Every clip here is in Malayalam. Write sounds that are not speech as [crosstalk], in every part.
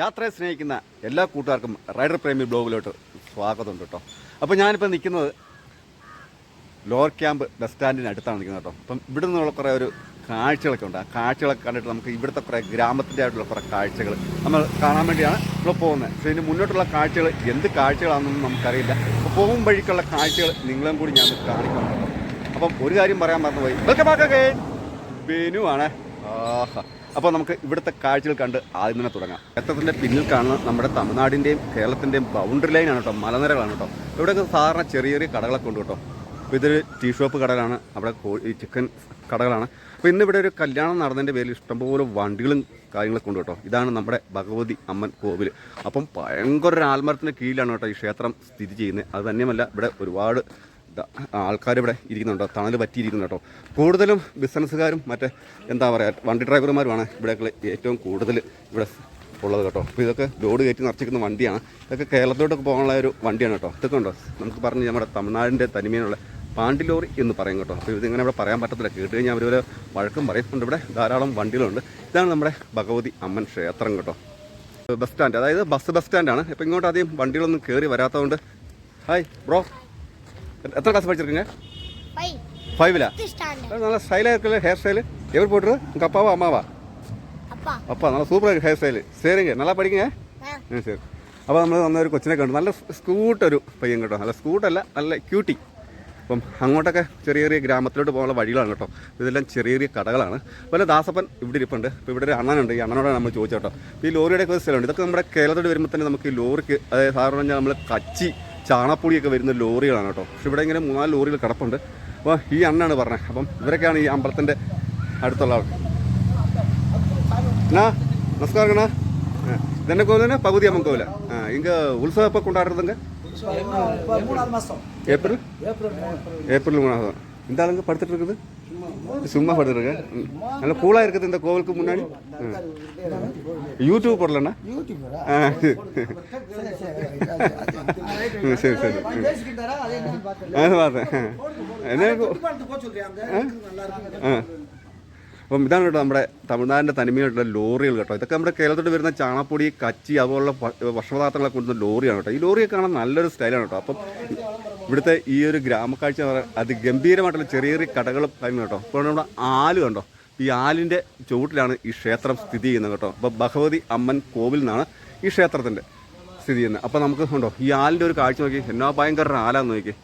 യാത്രയെ സ്നേഹിക്കുന്ന എല്ലാ കൂട്ടുകാർക്കും റൈഡർ പ്രേമി ബ്ലോഗിലോട്ട് സ്വാഗതമുണ്ട് കേട്ടോ. അപ്പോൾ ഞാനിപ്പോൾ നിൽക്കുന്നത് ലോവർ ക്യാമ്പ് ബസ് സ്റ്റാൻഡിന് അടുത്താണ് നിൽക്കുന്നത് കേട്ടോ. അപ്പം ഇവിടെ നിന്നുള്ള കുറേ ഒരു കാഴ്ചകളൊക്കെ ഉണ്ട്. ആ കാഴ്ചകളൊക്കെ കണ്ടിട്ട് നമുക്ക് ഇവിടുത്തെ കുറേ ഗ്രാമത്തിന്റെ ആയിട്ടുള്ള കുറേ കാഴ്ചകൾ നമ്മൾ കാണാൻ വേണ്ടിയാണ് നമ്മൾ പോകുന്നത്. പക്ഷേ ഇതിന് മുന്നോട്ടുള്ള കാഴ്ചകൾ എന്ത് കാഴ്ചകളാണെന്നൊന്നും നമുക്കറിയില്ല. അപ്പോൾ പോകും വഴിക്കുള്ള കാഴ്ചകൾ നിങ്ങളും കൂടി ഞാൻ കാണിക്കണം അപ്പം ഒരു കാര്യം പറയാൻ മറന്നുപോയി. വെൽക്കം അഗൈൻ ബെനു ആണ്. ആഹാ. അപ്പോൾ നമുക്ക് ഇവിടുത്തെ കാഴ്ചകൾ കണ്ട് ആദ്യം തന്നെ തുടങ്ങാം. ക്ഷേത്രത്തിന്റെ പിന്നിൽ കാണുന്ന നമ്മുടെ തമിഴ്നാടിന്റെയും കേരളത്തിന്റെയും ബൗണ്ടറി ലൈനാണ് കേട്ടോ മലനിരകളാണ് കേട്ടോ. ഇവിടെയൊക്കെ സാധാരണ ചെറിയ ചെറിയ കടകളൊക്കെ ഉണ്ട് കേട്ടോ. അപ്പോൾ ഇതൊരു ടീ ഷോപ്പ് കടകളാണ് അവിടെ ചിക്കൻ കടകളാണ്. അപ്പോൾ ഇന്ന് ഇവിടെ ഒരു കല്യാണം നടന്നതിന്റെ പേരിൽ ഇഷ്ടംപോലെ വണ്ടികളും കാര്യങ്ങളൊക്കെ ഉണ്ട് കേട്ടോ. ഇതാണ് നമ്മുടെ ഭഗവതി അമ്മൻ കോവിൽ അപ്പം ഭയങ്കര ഒരു ആൽമരത്തിന്റെ കീഴിലാണ് കേട്ടോ ഈ ക്ഷേത്രം സ്ഥിതി ചെയ്യുന്നത്. അത് തന്നെയുമല്ല ഇവിടെ ഒരുപാട് ആൾക്കാർ ഇവിടെ ഇരിക്കുന്നുണ്ട്? തണൽ പറ്റിയിരിക്കുന്നു കേട്ടോ. കൂടുതലും ബിസിനസ്സുകാരും മറ്റേ എന്താ പറയുക വണ്ടി ഡ്രൈവർമാരുമാണ് ഇവിടെയൊക്കെ ഏറ്റവും കൂടുതൽ ഇവിടെ ഉള്ളത് കേട്ടോ. അപ്പോൾ ഇതൊക്കെ ലോഡ് കയറ്റി നിറച്ചിരിക്കുന്ന വണ്ടിയാണ്. ഇതൊക്കെ കേരളത്തിലോട്ടൊക്കെ പോകാനുള്ള ഒരു വണ്ടിയാണ് കേട്ടോ. ഇതൊക്കെ ഉണ്ടോ? നമുക്ക് പറഞ്ഞ് നമ്മുടെ തമിഴ്നാടിന്റെ തനിമയിലുള്ള പാണ്ടിലോറി എന്ന് പറയും കേട്ടോ. അപ്പോൾ ഇതിങ്ങനെ ഇവിടെ പറയാൻ പറ്റത്തില്ല. കേട്ട് കഴിഞ്ഞാൽ അവർ വഴക്കും പറയുന്നുണ്ട് ഇവിടെ ധാരാളം വണ്ടികളുണ്ട്. ഇതാണ് നമ്മുടെ ഭഗവതി അമ്മൻ ക്ഷേത്രം കേട്ടോ. ബസ് സ്റ്റാൻഡ് അതായത് ബസ് ബസ് സ്റ്റാൻഡാണ്. ഇപ്പോൾ ഇങ്ങോട്ട് ആദ്യം വണ്ടികളൊന്നും കയറി വരാത്തതുകൊണ്ട്. Hi bro. എത്ര ക്ലാസ് படிச்சிருக்கீங்க ஃபைவ்ல நல்ல ஸ்டைலாக இருக்குல்ல ஹேர் ஸ்டைலு எவர் போட்டுரு உங்கள் அப்பாவா அம்மாவா அப்பா நல்லா ഹെയർ സ്റ്റൈൽ சரிங்க நல்லா പഠിക്കുங்க ആ. ശരി. അപ്പോൾ നമ്മൾ നന്ന ഒരു കൊച്ചിനെ കണ്ടു. നല്ല സ്കൂട്ട് ഒരു പയ്യൻ കേട്ടോ. നല്ല സ്കൂട്ടല്ല നല്ല ക്യൂട്ടി അപ്പം അങ്ങോട്ടൊക്കെ ചെറിയ ചെറിയ ഗ്രാമത്തിലോട്ട് പോകാനുള്ള വഴികളാണ് കേട്ടോ. ഇതെല്ലാം ചെറിയ ചെറിയ കടകളാണ്. അതുപോലെ ദാസപ്പൻ ഇവിടെ ഇരിപ്പുണ്ട്. ഇപ്പോൾ ഇവിടെ ഒരു അണ്ണനുണ്ട്. ഈ അണ്ണനോടാണ് നമ്മൾ ചോദിച്ചോട്ടോ ഈ ലോറിയുടെ ഒക്കെ സ്ഥലമുണ്ട്. ഇതൊക്കെ നമ്മുടെ കേരളത്തിൽ വരുമ്പോൾ തന്നെ നമുക്ക് ഈ ലോറിക്ക് അതായത് സാധാരണ നമ്മൾ കച്ചി ചാണപ്പൊടിയൊക്കെ വരുന്ന ലോറികളാണ് കേട്ടോ പക്ഷെ ഇവിടെ ഇങ്ങനെ മൂന്നാല് ലോറികൾ കിടപ്പുണ്ട് അപ്പോൾ ഈ അണ്ണാണ് പറഞ്ഞത് അപ്പം ഇവരൊക്കെയാണ് ഈ അമ്പലത്തിൻ്റെ അടുത്തുള്ള ആൾ அண்ணா நமஸ்காரங்கண்ணா ஆ, இது என்ன கோவிலுண்ணா பகுதி அம்மன் கோவில் ஆ இங்கே உற்சவம் எப்போ கொண்டாடுறதுங்க இப்ப மூணாவது மாசம் ஏப்ரல் ஏப்ரல் மூணு ஏப்ரல் மூணாவது இந்த ஆளுங்க படுத்துட்டு இருக்குது சும்மா படுத்துருங்க நல்லா கூலாக இருக்குது இந்த கோவிலுக்கு முன்னாடி. யூடியூப் போடலண்ணா? சரி சரி. அது பார்த்தேன். என்ன ஆ. അപ്പം ഇതാണ് കേട്ടോ നമ്മുടെ തമിഴ്നാടിന്റെ തനിമയായിട്ടുള്ള ലോറികൾ കേട്ടോ. ഇതൊക്കെ നമ്മുടെ കേരളത്തോട്ട് വരുന്ന ചാണപ്പൊടി കച്ചി അതുപോലുള്ള ഭക്ഷണപദാർത്ഥങ്ങളൊക്കെ കൊണ്ടുവന്ന ലോറിയാണ് കേട്ടോ. ഈ ലോറിയൊക്കെ കാണാൻ നല്ലൊരു സ്റ്റൈലാണ് കേട്ടോ. അപ്പം ഇവിടുത്തെ ഈ ഒരു ഗ്രാമക്കാഴ്ച എന്ന് പറയുന്നത് അതിഗംഭീരമായിട്ടുള്ള ചെറിയ ചെറിയ കടകളും കാര്യങ്ങൾ കേട്ടോ. അപ്പോൾ നമ്മുടെ ആൽ കണ്ടോ? ഈ ആലിന്റെ ചുവട്ടിലാണ് ഈ ക്ഷേത്രം സ്ഥിതി ചെയ്യുന്നത് കേട്ടോ. അപ്പോൾ ഭഗവതി അമ്മൻ കോവിൽ നിന്നാണ് ഈ ക്ഷേത്രത്തിന്റെ സ്ഥിതി ചെയ്യുന്നത്. അപ്പോൾ നമുക്ക് ഉണ്ടോ ഈ ആലിന്റെ ഒരു കാഴ്ച നോക്കി. എന്നാ ഭയങ്കര ആലാന്ന് നോക്കി.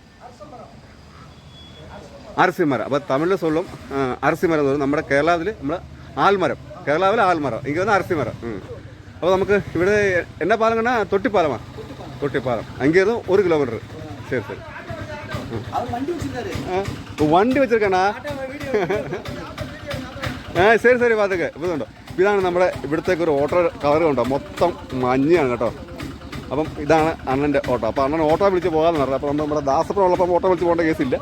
അരസിമരം അപ്പോൾ തമിഴിൽ സൊല്ലും അരസിമരം എന്ന് പറയും. നമ്മുടെ കേരളത്തിൽ നമ്മൾ ആൽമരം. കേരളാവിൽ ആൽമരം. എനിക്ക് വന്ന് അരസിമരം അപ്പോൾ നമുക്ക് ഇവിടെ എന്നാ പാലം കണ്ടാ തൊട്ടിപ്പാലമാണ്. തൊട്ടിപ്പാലം. അങ്കേന്ന് ഒരു കിലോമീറ്റർ. ശരി ശരി. വണ്ടി വെച്ചിരിക്കണ ഏ ശരി ശരി പാത്തൊക്കെ ഇതുണ്ടോ? ഇതാണ് നമ്മുടെ ഇവിടുത്തേക്ക് ഒരു ഓട്ടോ കളർ കണ്ടോ? മൊത്തം മഞ്ഞാണ് കേട്ടോ. അപ്പം ഇതാണ് അണ്ണന്റെ ഓട്ടോ. അപ്പോൾ അണ്ണൻ ഓട്ടോ വിളിച്ച് പോകാമെന്ന് പറഞ്ഞത് അപ്പോൾ നമ്മൾ നമ്മുടെ ദാസപ്പുറം ഉള്ളപ്പം ഓട്ടോ വിളിച്ച് പോകേണ്ട കേസില്ല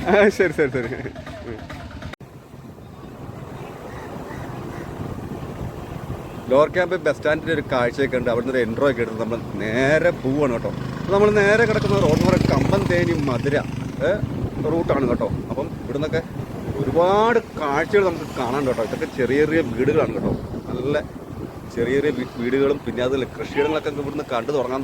[laughs] ശരി ശരി ശരി. ലോവർ ക്യാമ്പ് ബസ് സ്റ്റാൻഡിന്റെ ഒരു കാഴ്ചയൊക്കെ ഉണ്ട്. അവിടുന്ന് ഒരു എൻട്രോ ഒക്കെ എടുത്ത് നമ്മൾ നേരെ പോവാണ് കേട്ടോ. നമ്മൾ നേരെ കിടക്കുന്ന റോഡ് പറയുന്നത് കമ്പം തേനി മധുര റൂട്ടാണ് കേട്ടോ. അപ്പം ഇവിടുന്നൊക്കെ ഒരുപാട് കാഴ്ചകൾ നമുക്ക് കാണാൻ കേട്ടോ. ഇതൊക്കെ ചെറിയ ചെറിയ വീടുകളാണ് കേട്ടോ. നല്ല ചെറിയ ചെറിയ വീടുകളും പിന്നെ അതിൽ കൃഷിയിടങ്ങളൊക്കെ ഇവിടുന്ന് കണ്ടു തുടങ്ങാൻ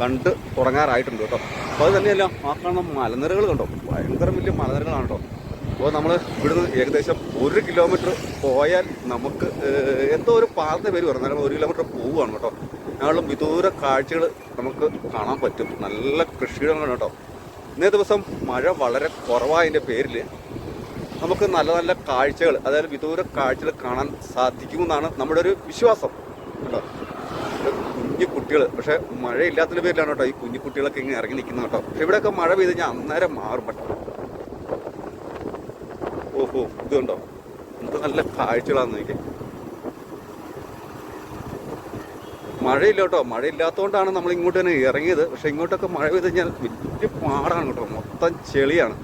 കണ്ട് തുടങ്ങാറായിട്ടുണ്ട് കേട്ടോ. അപ്പോൾ അത് തന്നെയല്ല ആ കാണുന്ന മലനിരകൾ കണ്ടോ? ഭയങ്കര വലിയ മലനിരകളാണ് കേട്ടോ. അപ്പോൾ നമ്മൾ ഇവിടുന്ന് ഏകദേശം ഒരു കിലോമീറ്റർ പോയാൽ നമുക്ക് എന്തോ ഒരു പാലത്തെ പേര് പറഞ്ഞു ഞങ്ങൾ ഒരു കിലോമീറ്റർ പോവുകയാണ് കേട്ടോ. ഞങ്ങളും വിദൂര കാഴ്ചകൾ നമുക്ക് കാണാൻ പറ്റും. നല്ല കൃഷിയിടങ്ങളാണ് കേട്ടോ. ഇന്നേ ദിവസം മഴ വളരെ കുറവായതിന്റെ പേരിൽ നമുക്ക് നല്ല നല്ല കാഴ്ചകൾ അതായത് വിദൂര കാഴ്ചകൾ കാണാൻ സാധിക്കുമെന്നാണ് നമ്മുടെ ഒരു വിശ്വാസം. കേട്ടോ കുഞ്ഞു കുട്ടികൾ പക്ഷേ മഴയില്ലാത്തതിന്റെ പേരിലാണ് കേട്ടോ ഈ കുഞ്ഞു കുട്ടികളൊക്കെ ഇങ്ങനെ ഇറങ്ങി നിൽക്കുന്നത് കേട്ടോ. പക്ഷെ ഇവിടെയൊക്കെ മഴ പെയ്ത് കഴിഞ്ഞാൽ അന്നേരം മാറും പെട്ടോ ഓഹോ ഇത് കണ്ടോ? എന്ത് നല്ല കാഴ്ചകളാന്ന് നോക്കി മഴയില്ല കേട്ടോ. മഴയില്ലാത്തതുകൊണ്ടാണ് നമ്മൾ ഇങ്ങോട്ട് തന്നെ ഇറങ്ങിയത്. പക്ഷെ ഇങ്ങോട്ടൊക്കെ മഴ പെയ്ത് കഴിഞ്ഞാൽ വലിയ പാടാണ് കേട്ടോ. മൊത്തം ചെളിയാണ്.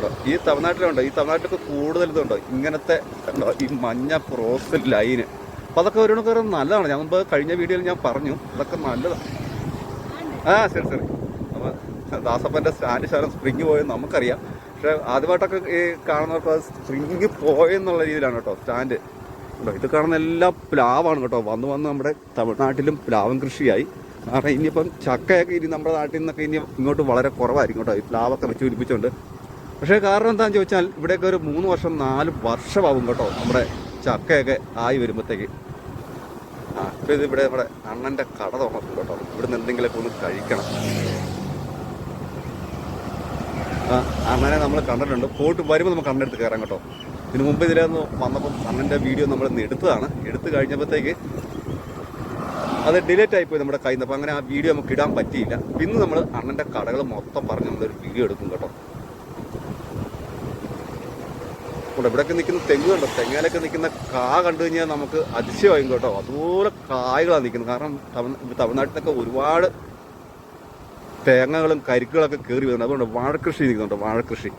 ഉണ്ടോ ഈ തമിഴ്നാട്ടിലുണ്ടോ ഈ തമിഴ്നാട്ടിലൊക്കെ കൂടുതൽ ഇതുണ്ടോ? ഇങ്ങനത്തെ ഉണ്ടോ ഈ മഞ്ഞ ക്രോസ് ലൈന് അപ്പോൾ അതൊക്കെ ഒരു കയറി നല്ലതാണ്. ഞാൻ മുമ്പ് കഴിഞ്ഞ വീഡിയോയിൽ ഞാൻ പറഞ്ഞു. അതൊക്കെ നല്ലതാണ് ആ ശരി ശരി. അപ്പോൾ ദാസപ്പന്റെ സ്റ്റാൻഡ് ശാലം സ്പ്രിങ് പോയെന്ന് നമുക്കറിയാം. പക്ഷേ ആദ്യമായിട്ടൊക്കെ ഈ കാണുന്നവർക്ക് സ്പ്രിങ് പോയെന്നുള്ള രീതിയിലാണ് കേട്ടോ സ്റ്റാൻഡ്. കേട്ടോ ഇത് കാണുന്ന എല്ലാം പ്ലാവാണ് കേട്ടോ. വന്ന് വന്ന് നമ്മുടെ തമിഴ്നാട്ടിലും പ്ലാവൻ കൃഷിയായി. കാരണം ഇനിയിപ്പം ചക്കയൊക്കെ ഇനി നമ്മുടെ നാട്ടിൽ നിന്നൊക്കെ ഇനി ഇങ്ങോട്ട് വളരെ കുറവായിരിക്കും കേട്ടോ. ഈ പ്ലാവൊക്കെ വെച്ച് പിടിപ്പിച്ചുകൊണ്ട് പക്ഷേ കാരണം എന്താണെന്ന് ചോദിച്ചാൽ ഇവിടെയൊക്കെ ഒരു മൂന്ന് വർഷം നാല് വർഷമാവും കേട്ടോ നമ്മുടെ ചക്കയൊക്കെ ആയി വരുമ്പോഴത്തേക്ക് ആ ഇപ്പം ഇത് ഇവിടെ നമ്മുടെ അണ്ണന്റെ കട തുറന്നിട്ടുണ്ട് കേട്ടോ. ഇവിടുന്ന് എന്തെങ്കിലുമൊക്കെ ഒന്ന് കഴിക്കണം. ആ അണ്ണനെ നമ്മൾ കണ്ടിട്ടുണ്ട്. പോയിട്ട് വരുമ്പോൾ നമുക്ക് അണ്ണെടുത്ത് കയറാൻ കയറാം കേട്ടോ. ഇതിനു മുമ്പ് ഇതിലൊന്ന് വന്നപ്പം അണ്ണന്റെ വീഡിയോ നമ്മൾ എടുത്തതാണ്. എടുത്തു കഴിഞ്ഞപ്പോഴത്തേക്ക് അത് ഡിലേറ്റ് ആയിപ്പോയി നമ്മുടെ കയ്യിൽ നിന്ന്. അപ്പോൾ അങ്ങനെ ആ വീഡിയോ നമുക്ക് ഇടാൻ പറ്റിയില്ല. പിന്നെ നമ്മൾ അണ്ണന്റെ കടകൾ മൊത്തം പറഞ്ഞ് നമ്മളൊരു വീഡിയോ എടുക്കും കേട്ടോ. ഇവിടെ ഇവിടെയൊക്കെ നിൽക്കുന്ന തെങ്ങ് കണ്ടോ? തെങ്ങയിലൊക്കെ നിൽക്കുന്ന കാ കണ്ടു കഴിഞ്ഞാൽ നമുക്ക് അതിശയമായും കേട്ടോ. അതുപോലെ കായകളാണ് നിൽക്കുന്നത്. കാരണം തമിഴ് തമിഴ്നാട്ടിലൊക്കെ ഒരുപാട് തേങ്ങകളും കരിക്കുകളൊക്കെ കയറി വരുന്നുണ്ട്. അതുകൊണ്ട് വാഴക്കൃഷി നിൽക്കുന്നുണ്ട്. വാഴക്കൃഷി.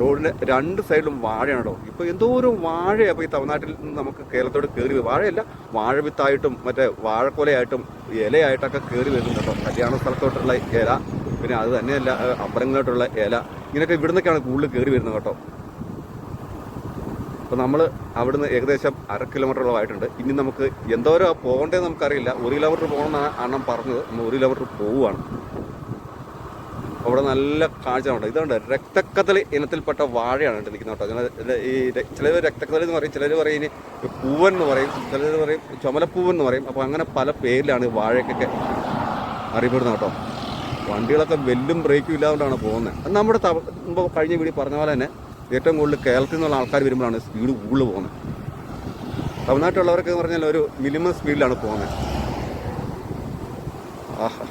റോഡിന്റെ രണ്ട് സൈഡിലും വാഴയാണ് കേട്ടോ. എന്തോ ഒരു വാഴയാണ് ഇപ്പൊ ഈ തമിഴ്നാട്ടിൽ നിന്ന് നമുക്ക് കേരളത്തോട് കയറി. വാഴയല്ല വാഴ വിത്തായിട്ടും മറ്റേ വാഴക്കൊലയായിട്ടും ഇലയായിട്ടൊക്കെ കയറി വരുന്നുണ്ട് കല്യാണ സ്ഥലത്തോട്ടുള്ള ഇല. പിന്നെ അത് തന്നെയല്ല അപ്പുറങ്ങോട്ടുള്ള ഇല. ഇങ്ങനെയൊക്കെ ഇവിടുന്നൊക്കെയാണ് കൂടുതൽ കയറി വരുന്നത് കേട്ടോ. അപ്പോൾ നമ്മൾ അവിടുന്ന് ഏകദേശം അര കിലോമീറ്ററോളമായിട്ടുണ്ട് ഇനി നമുക്ക് എന്തോരോ പോകേണ്ടതെന്ന് നമുക്കറിയില്ല. ഒരു കിലോമീറ്റർ പോകണമെന്നാണ് അണ്ണം പറഞ്ഞത്. നമ്മൾ ഒരു കിലോമീറ്റർ പോവുകയാണ്. അവിടെ നല്ല കാഴ്ച ഉണ്ട് ഇതുണ്ട് രക്തക്കതളി ഇനത്തിൽപ്പെട്ട വാഴയാണ് കേട്ടോ. നിൽക്കുന്നത് കേട്ടോ ഈ ചിലർ രക്തക്കതളി എന്ന് പറയും ചിലർ പറയും പൂവൻ എന്ന് പറയും ചിലർ പറയും ചുമലപ്പൂവൻ എന്ന് പറയും. അപ്പോൾ അങ്ങനെ പല പേരിലാണ് ഈ വാഴയ്ക്കൊക്കെ അറിയപ്പെടുന്നത് കേട്ടോ. വണ്ടികളൊക്കെ വെല്ലും ബ്രേക്കും ഇല്ലാതുകൊണ്ടാണ് പോകുന്നത്. നമ്മുടെ കഴിഞ്ഞ വീടി പറഞ്ഞ പോലെ തന്നെ ഏറ്റവും കൂടുതൽ കേരളത്തിൽ നിന്നുള്ള ആൾക്കാർ വരുമ്പോഴാണ് സ്പീഡ് കൂടുതൽ പോകുന്നത്. തമിഴ്നാട്ടിലുള്ളവർക്ക് എന്ന് പറഞ്ഞാൽ ഒരു മിനിമം സ്പീഡിലാണ് പോകുന്നത്. ആഹാ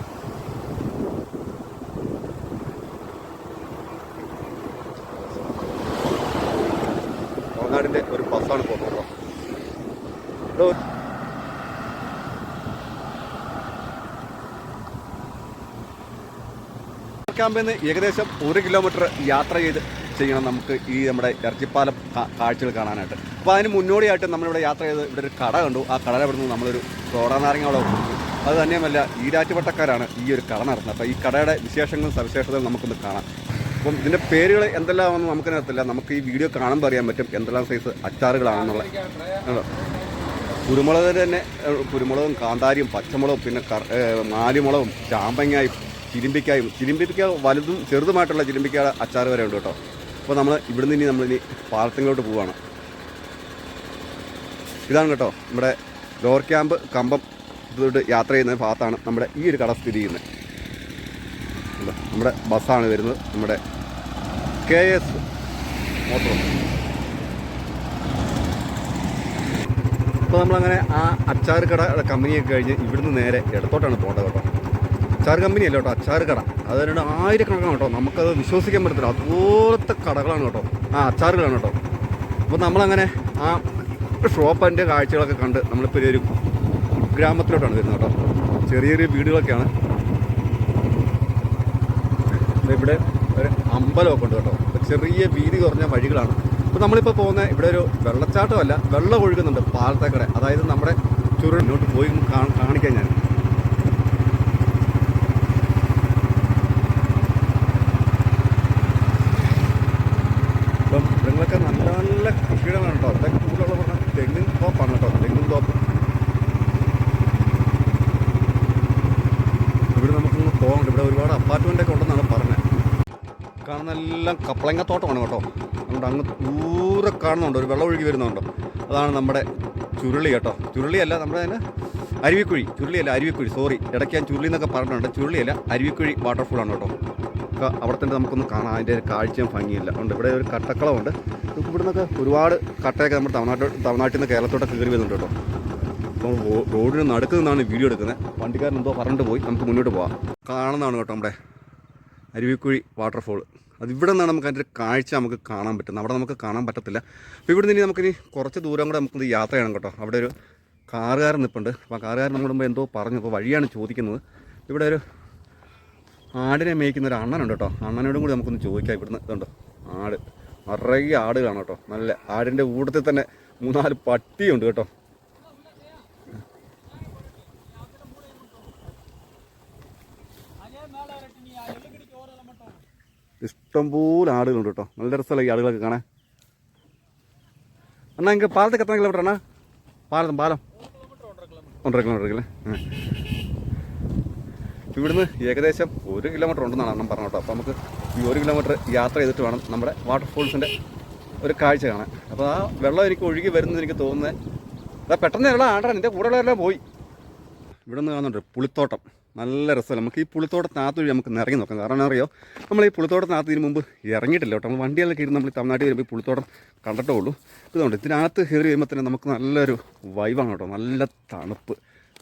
തമിഴ്നാടിന്റെ ഒരു ബസ്സാണ് പോകുന്നത് കേട്ടോ ഇവിടെ ഒരു- ക്യാമ്പിൽ നിന്ന് ഏകദേശം ഒരു കിലോമീറ്റർ യാത്ര ചെയ്ത് ചെയ്യണം നമുക്ക് ഈ നമ്മുടെ ഇറച്ചിപ്പാലം കാഴ്ചകൾ കാണാനായിട്ട്. അപ്പോൾ അതിന് മുന്നോടിയായിട്ട് നമ്മളിവിടെ യാത്ര ചെയ്ത് ഇവിടെ ഒരു കട കണ്ടു. ആ കടയിൽ ഇവിടെ നിന്ന് നമ്മളൊരു സോഡ നാരങ്ങ അവിടെ കൊടുത്തു അത് തന്നെയുമല്ല ഈരാറ്റുപട്ടക്കാരാണ് ഈ ഒരു കട നടത്തുന്നത്. അപ്പോൾ ഈ കടയുടെ വിശേഷങ്ങളും സവിശേഷതകളും നമുക്കൊന്ന് കാണാം. അപ്പം ഇതിന്റെ പേരുകൾ എന്തെല്ലാമാണെന്ന് നമുക്ക് അറിയത്തില്ല. നമുക്ക് ഈ വീഡിയോ കാണുമ്പോൾ അറിയാൻ പറ്റും എന്തെല്ലാം സൈസ് അച്ചാറുകളാണെന്നുള്ള? കുരുമുളക് തന്നെ കുരുമുളകും കാന്താരിയും പച്ചമുളകും പിന്നെ നാലുമുളകും ചാമ്പങ്ങായും ചിരിമ്പിക്കായും ചിരിമ്പിക്ക വലുതും ചെറുതുമായിട്ടുള്ള ചിരിമ്പിക്കയുടെ അച്ചാർ വരെ ഉണ്ട് കേട്ടോ. അപ്പോൾ നമ്മൾ ഇവിടുന്ന് ഇനി നമ്മളിനി പാലത്തിലോട്ട് പോവുകയാണ് ഇതാണ് കേട്ടോ നമ്മുടെ ലോർ ക്യാമ്പ് കമ്പം ഇതോട്ട് യാത്ര ചെയ്യുന്ന ഭാഗത്താണ് നമ്മുടെ ഈ ഒരു കട സ്ഥിതി ചെയ്യുന്നത്? നമ്മുടെ ബസ്സാണ് വരുന്നത് നമ്മുടെ കെ എസ് മോട്ടോർ. അപ്പോൾ നമ്മളങ്ങനെ ആ അച്ചാർ കട കമ്പനിയൊക്കെ കഴിഞ്ഞ് ഇവിടുന്ന് നേരെ ഇടത്തോട്ടാണ് പോകേണ്ടത് കേട്ടോ. അച്ചാർ കമ്പനി കേട്ടോ അച്ചാർ കട. അത് രണ്ട് ആയിരക്കണക്കാണ് കേട്ടോ നമുക്കത് വിശ്വസിക്കാൻ പറ്റത്തില്ല. അതുപോലത്തെ കടകളാണ് കേട്ടോ. ആ അച്ചാറുകളാണ് കേട്ടോ. അപ്പോൾ നമ്മളങ്ങനെ ആ ഷോപ്പിന്റെ കാഴ്ചകളൊക്കെ കണ്ട് നമ്മളിപ്പോൾ ഒരു ഗ്രാമത്തിലോട്ടാണ് വരുന്നത് കേട്ടോ. ചെറിയ ചെറിയ വീടുകളൊക്കെയാണ്. ഇവിടെ ഒരു അമ്പലമൊക്കെ ഉണ്ട് കേട്ടോ. ചെറിയ വീതി കുറഞ്ഞ വഴികളാണ്. അപ്പോൾ നമ്മളിപ്പോൾ പോകുന്ന ഇവിടെ ഒരു വെള്ളച്ചാട്ടമല്ല വെള്ളം ഒഴുകുന്നുണ്ട് പാലത്തേക്കടെ. അതായത് നമ്മുടെ ചുരുളിനോട്ട് പോയി കാണിക്കാൻ ഞാൻ അപ്പം ഇവിടങ്ങളൊക്കെ നല്ല നല്ല കൃഷിയിടമാണ് കേട്ടോ ഇവിടെ കൂടുതലുള്ള പറഞ്ഞാൽ തെങ്ങിൻ തോപ്പാണ് കേട്ടോ തെങ്ങിൻ തോപ്പ് ഇവിടെ നമുക്കൊന്ന് പോകണ്ട ഇവിടെ ഒരുപാട് അപ്പാർട്ട്മെന്റ് ഒക്കെ ഉണ്ടെന്നാണ് പറഞ്ഞത് കാണുന്നെല്ലാം കപ്പളങ്ങത്തോട്ടമാണ് കേട്ടോ. അതുകൊണ്ട് അങ്ങ് ദൂരെ കാണുന്നുണ്ട്. ഒരു വെള്ളം ഒഴുകി വരുന്നുണ്ട്. അതാണ് നമ്മുടെ ചുരുളി കേട്ടോ. ചുരുളിയല്ല നമ്മുടെ തന്നെ അരുവിക്കുഴി. ചുരുളിയല്ല അരുവിക്കുഴി. സോറി ഇടയ്ക്ക് ഞാൻ ചുരുളി എന്നൊക്കെ പറഞ്ഞിട്ടുണ്ട്. ചുരുളിയല്ല അരുവിക്കുഴി വാട്ടർഫോളാണ് കേട്ടോ. ഒക്കെ അവിടെ തന്നെ നമുക്കൊന്ന് കാണാം. അതിന്റെ കാഴ്ചയും ഭംഗിയില്ല ഉണ്ട് ഇവിടെ ഒരു കട്ടക്കളമുണ്ട്. ഇവിടെ നിന്നൊക്കെ ഒരുപാട് കട്ടയൊക്കെ നമ്മുടെ തമിഴ്നാട്ടിൽ തമിഴ്നാട്ടിൽ നിന്ന് കേരളത്തോട്ടൊക്കെ കയറി വരുന്നുണ്ട് കേട്ടോ. അപ്പോൾ റോഡിന് നടുക്ക് നിന്നാണ് വീഡിയോ എടുക്കുന്നത്. വണ്ടിക്കാരൻ എന്തോ പറഞ്ഞിട്ട് പോയി. നമുക്ക് മുന്നോട്ട് പോകാം കാണുന്നതാണ് കേട്ടോ നമ്മുടെ അരുവിക്കുഴി വാട്ടർഫോൾ അത് ഇവിടെ നിന്നാണ് നമുക്ക് അതിന്റെ കാഴ്ച നമുക്ക് കാണാൻ പറ്റുന്നത്. അവിടെ നമുക്ക് കാണാൻ പറ്റത്തില്ല. അപ്പോൾ ഇവിടെ നിന്ന് നമുക്കിനി കുറച്ച് ദൂരം കൂടെ നമുക്ക് യാത്ര ചെയ്യണം കേട്ടോ. അവിടെ ഒരു കാറുകാരൻ നിൽപ്പുണ്ട് അപ്പോൾ ആ കാറുകാരൻ നമ്മുടെ മുമ്പ് എന്തോ പറഞ്ഞു. അപ്പോൾ വഴിയാണ് ചോദിക്കുന്നത്. ഇവിടെ ഒരു ആടിനെ മേയ്ക്കുന്ന ഒരു അണ്ണനുണ്ട് കേട്ടോ. അണ്ണനോടും കൂടി നമുക്കൊന്ന് ചോദിക്കാം ഇവിടുന്ന്. ഇതുണ്ടോ? ആട്. നിറയെ ആടുകളാണ് കേട്ടോ. നല്ല ആടിന്റെ കൂട്ടത്തിൽ തന്നെ മൂന്നാൽ പട്ടിയുണ്ട് കേട്ടോ. ഇഷ്ടംപോലെ ആടുകളുണ്ട് കേട്ടോ. നല്ല രസമല്ല ഈ ആടുകളൊക്കെ കാണാൻ. അണ്ണാ ഇങ്ങനെ പാലത്തേക്ക് എത്ര കിലോമീറ്റർ അണ്ണാ? പാലം പാലം. ഒന്നര കിലോമീറ്റർ അല്ലേ. ഇവിടുന്ന് ഏകദേശം ഒരു കിലോമീറ്റർ ഉണ്ടെന്നാണ് അണ്ണൻ പറഞ്ഞു കേട്ടോ. അപ്പോൾ നമുക്ക് ഈ ഒരു കിലോമീറ്റർ യാത്ര ചെയ്തിട്ട് വേണം നമ്മുടെ വാട്ടർഫോൾസിന്റെ ഒരു കാഴ്ച കാണാൻ. അപ്പോൾ ആ വെള്ളം എനിക്ക് ഒഴുകി വരുന്നത് എനിക്ക് തോന്നുന്നത്. അതാ പെട്ടെന്ന് വെള്ളം ആണ്ടാൻ എന്റെ കൂടെയുള്ളവരെല്ലാം പോയി. ഇവിടെ നിന്ന് കാണുന്നുണ്ട് പുളിത്തോട്ടം. നല്ല രസമല്ല? നമുക്ക് ഈ പുളിത്തോട്ടത്തിനകത്ത് വഴി നമുക്ക് ഇറങ്ങി നോക്കാം. കാരണം അറിയോ? നമ്മൾ ഈ പുളിത്തോട്ടത്തിനകത്ത് ഇതിന് മുമ്പ് ഇറങ്ങിയിട്ടില്ല കേട്ടോ. നമ്മൾ വണ്ടികളിലൊക്കെ ഇരുന്ന് നമ്മൾ തമിഴ്നാട്ടിൽ വരുമ്പോൾ ഈ പുളിത്തോട്ടം കണ്ടിട്ടേ ഉള്ളൂ. ഇതുകൊണ്ട് ഇതിനകത്ത് കയറി വരുമ്പോൾ തന്നെ നമുക്ക് നല്ലൊരു വൈവാണ് കേട്ടോ. നല്ല തണുപ്പ്.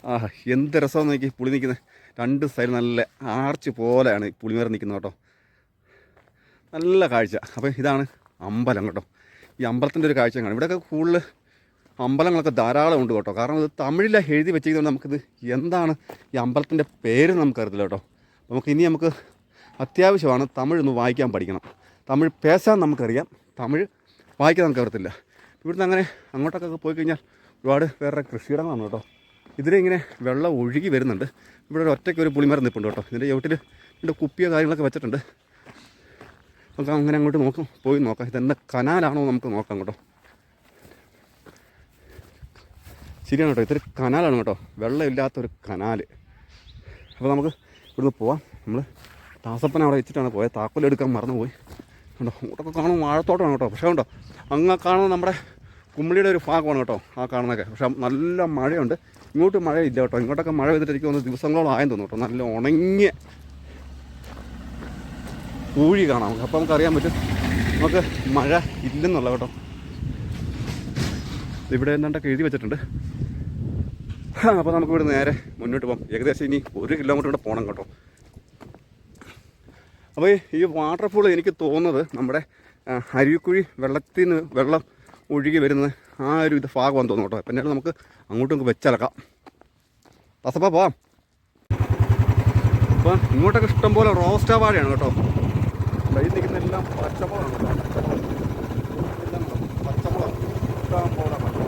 ആ എന്ത് രസമാണ് നോക്കി പുളി നിൽക്കുന്നത്. രണ്ട് സൈഡ് നല്ല ആർച്ച് പോലെയാണ് ഈ പുളിമരം നിൽക്കുന്നത് കേട്ടോ. നല്ല കാഴ്ച. അപ്പോൾ ഇതാണ് അമ്പലം കേട്ടോ. ഈ അമ്പലത്തിന്റെ ഒരു കാഴ്ച കാണും. ഇവിടെയൊക്കെ കൂടുതൽ അമ്പലങ്ങളൊക്കെ ധാരാളം ഉണ്ട് കേട്ടോ. കാരണം ഇത് തമിഴിലാണ് എഴുതി വെച്ചിരിക്കുന്നത് നമുക്കിത് എന്താണ് ഈ അമ്പലത്തിന്റെ പേര് നമുക്കറിയത്തില്ല കേട്ടോ. നമുക്ക് ഇനി നമുക്ക് അത്യാവശ്യമാണ് തമിഴ് ഒന്ന് വായിക്കാൻ പഠിക്കണം. തമിഴ് പേശാൻ നമുക്കറിയാം. തമിഴ് വായിക്കാൻ നമുക്ക് അറിയത്തില്ല ഇവിടുന്ന് അങ്ങനെ അങ്ങോട്ടൊക്കെ പോയി കഴിഞ്ഞാൽ ഒരുപാട് വേറെ കൃഷിയിടങ്ങളാണ് കേട്ടോ. ഇതിലിങ്ങനെ വെള്ളം ഒഴുകി വരുന്നുണ്ട്. ഇവിടെ ഒരു ഒറ്റയ്ക്ക് ഒരു പുളിമരം നിൽപ്പുണ്ട് കേട്ടോ. ഇതിന്റെ ചുവട്ടിൽ ഇതിന്റെ കുപ്പിയോ കാര്യങ്ങളൊക്കെ വെച്ചിട്ടുണ്ട്. നമുക്ക് അങ്ങനെ അങ്ങോട്ട് നോക്കും. പോയി നോക്കാം. ഇതെന്താ കനാലാണോ നമുക്ക് നോക്കാം കേട്ടോ. ശരിയാണ് കേട്ടോ. ഇതൊരു കനാലാണ് കേട്ടോ. വെള്ളമില്ലാത്തൊരു കനാൽ. അപ്പോൾ നമുക്ക് ഇവിടുന്ന് പോവാം. നമ്മൾ താസപ്പന അവിടെ വെച്ചിട്ടാണ് പോയത്. താക്കോലെടുക്കാൻ മറന്നുപോയി. കണ്ടോ? അങ്ങോട്ടൊക്കെ കാണുമ്പോൾ വാഴത്തോട്ടമാണ് കേട്ടോ. പക്ഷേ കണ്ടോ? അങ്ങ് കാണുന്നത് നമ്മുടെ കുമ്പിളിയുടെ ഒരു ഭാഗമാണ് കേട്ടോ ആ കാണുന്നതൊക്കെ. പക്ഷേ നല്ല മഴയുണ്ട്. ഇങ്ങോട്ട് മഴയില്ല കേട്ടോ. ഇങ്ങോട്ടൊക്കെ മഴ പെയ്തിട്ട് തോന്നുന്നു ദിവസങ്ങളോളം ആയെന്ന് തോന്നുന്നു കേട്ടോ. നല്ല ഉണങ്ങിയ പൂഴി കാണാം അപ്പോൾ നമുക്കറിയാൻ പറ്റും നമുക്ക് മഴ ഇല്ലെന്നുള്ള കേട്ടോ. ഇവിടെ എന്താണ്ടൊക്കെ എഴുതി വെച്ചിട്ടുണ്ട്. അപ്പോൾ നമുക്ക് ഇവിടെ നേരെ മുന്നോട്ട് പോകാം. ഏകദേശം ഇനി ഒരു കിലോമീറ്റർ കൂടെ പോകണം കേട്ടോ. അപ്പോൾ ഈ വാട്ടർഫോൾ എനിക്ക് തോന്നുന്നത് നമ്മുടെ അരിക്കുഴി വെള്ളത്തിൽ നിന്ന് വെള്ളം ഒഴുകി വരുന്ന ആ ഒരു ഇത് ഭാഗമാണെന്ന് തോന്നുന്നു കേട്ടോ. പിന്നെ നമുക്ക് അങ്ങോട്ടും ഇങ്ങ് വെച്ചലക്കാം പസപ്പാ പോവാം. അപ്പോൾ ഇങ്ങോട്ടൊക്കെ ഇഷ്ടംപോലെ റോസ്റ്റാ വാഴയാണ് കേട്ടോ. കയ്യിൽ നിൽക്കുന്നെല്ലാം പച്ചപ്പാണ് കേട്ടോ പച്ചമുളക് എല്ലാം കണ്ടോ? പച്ചമുളക് ഇഷ്ടം പോലെ കണ്ടോ?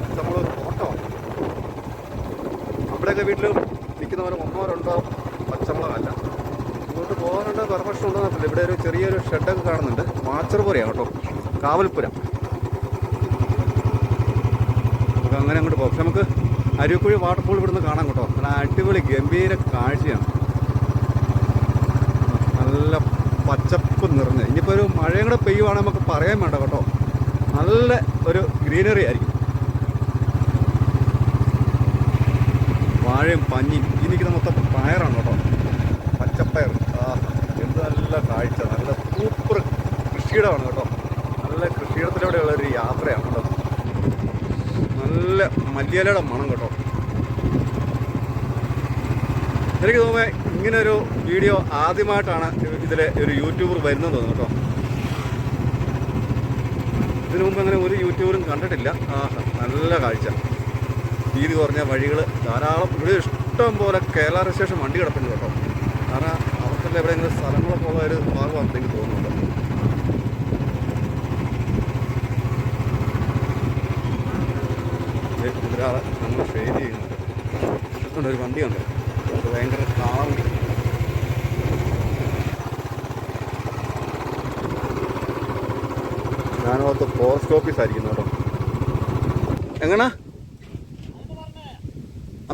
പച്ചമുളക് തോട്ടമാണ് നമ്മുടെയൊക്കെ വീട്ടിലും നിൽക്കുന്ന ഒന്നോരുണ്ടോ ഒന്നോ രണ്ടോ പച്ചമുളകല്ല. ഇങ്ങോട്ട് പോകാനുണ്ട് പെർഫെക്ഷൻ ഉണ്ടോ എന്നറിയില്ല ഇവിടെ ഒരു ചെറിയൊരു ഷെഡൊക്കെ കാണുന്നുണ്ട്. മാച്ചർപുരയാണ് കേട്ടോ. കാവൽപുര നമുക്ക് അങ്ങനെ അങ്ങോട്ട് പോകാം. നമുക്ക് അരുക്കുഴി വാട്ടർഫോൾ ഇവിടുന്ന് കാണാം കേട്ടോ. നല്ല അടിപൊളി ഗംഭീര കാഴ്ചയാണ്. നല്ല പച്ചപ്പ് നിറഞ്ഞ്. ഇനിയിപ്പോൾ ഒരു മഴയും കൂടെ പെയ്യുവാണെങ്കിൽ നമുക്ക് പറയാൻ വേണ്ട കേട്ടോ. നല്ല ഒരു ഗ്രീനറി ആയിരിക്കും. വാഴയും പഞ്ഞിയും. ഈ നിൽക്കുന്ന മൊത്തം പയറാണ് കേട്ടോ. പച്ചപ്പയർ. എന്ത് നല്ല കാഴ്ച. നല്ല സൂപ്പർ കൃഷിയിടമാണ് കേട്ടോ. നല്ല കൃഷിയിടത്തിലൂടെയുള്ള ഒരു യാത്രയാണ് കേട്ടോ. നല്ല മല്ലിയലയുടെ മണം കേട്ടോ. എനിക്ക് തോന്നുന്നത് ഇങ്ങനെ ഒരു വീഡിയോ ആദ്യമായിട്ടാണ് ഇതിലെ ഒരു യൂട്യൂബർ വരുന്നത് തോന്നുന്നു കേട്ടോ. ഇതിനു മുമ്പ് അങ്ങനെ ഒരു യൂട്യൂബറും കണ്ടിട്ടില്ല. ആ നല്ല കാഴ്ച. വീതി കുറഞ്ഞ വഴികൾ ധാരാളം. ഇവിടെ ഇഷ്ടം പോലെ കേരള രജിസ്ട്രേഷൻ വണ്ടി കിടപ്പുണ്ട് കേട്ടോ. കാരണം അവർക്കെല്ലാം എവിടെയെങ്കിലും സ്ഥലങ്ങളൊക്കെ ഉള്ള ഒരു ഭാഗമാണെന്ന് എനിക്ക് തോന്നുന്നുണ്ട്. ഒരാളെ നമ്മൾ ഫെയിൽ ചെയ്യുന്നുണ്ട്. ഒരു വണ്ടിയുണ്ട് അത് ഭയങ്കര കാറുണ്ട് ഞാനോർത്ത് പോസ്റ്റ് ഓഫീസ് ആയിരിക്കുന്നു കേട്ടോ. എങ്ങനാ?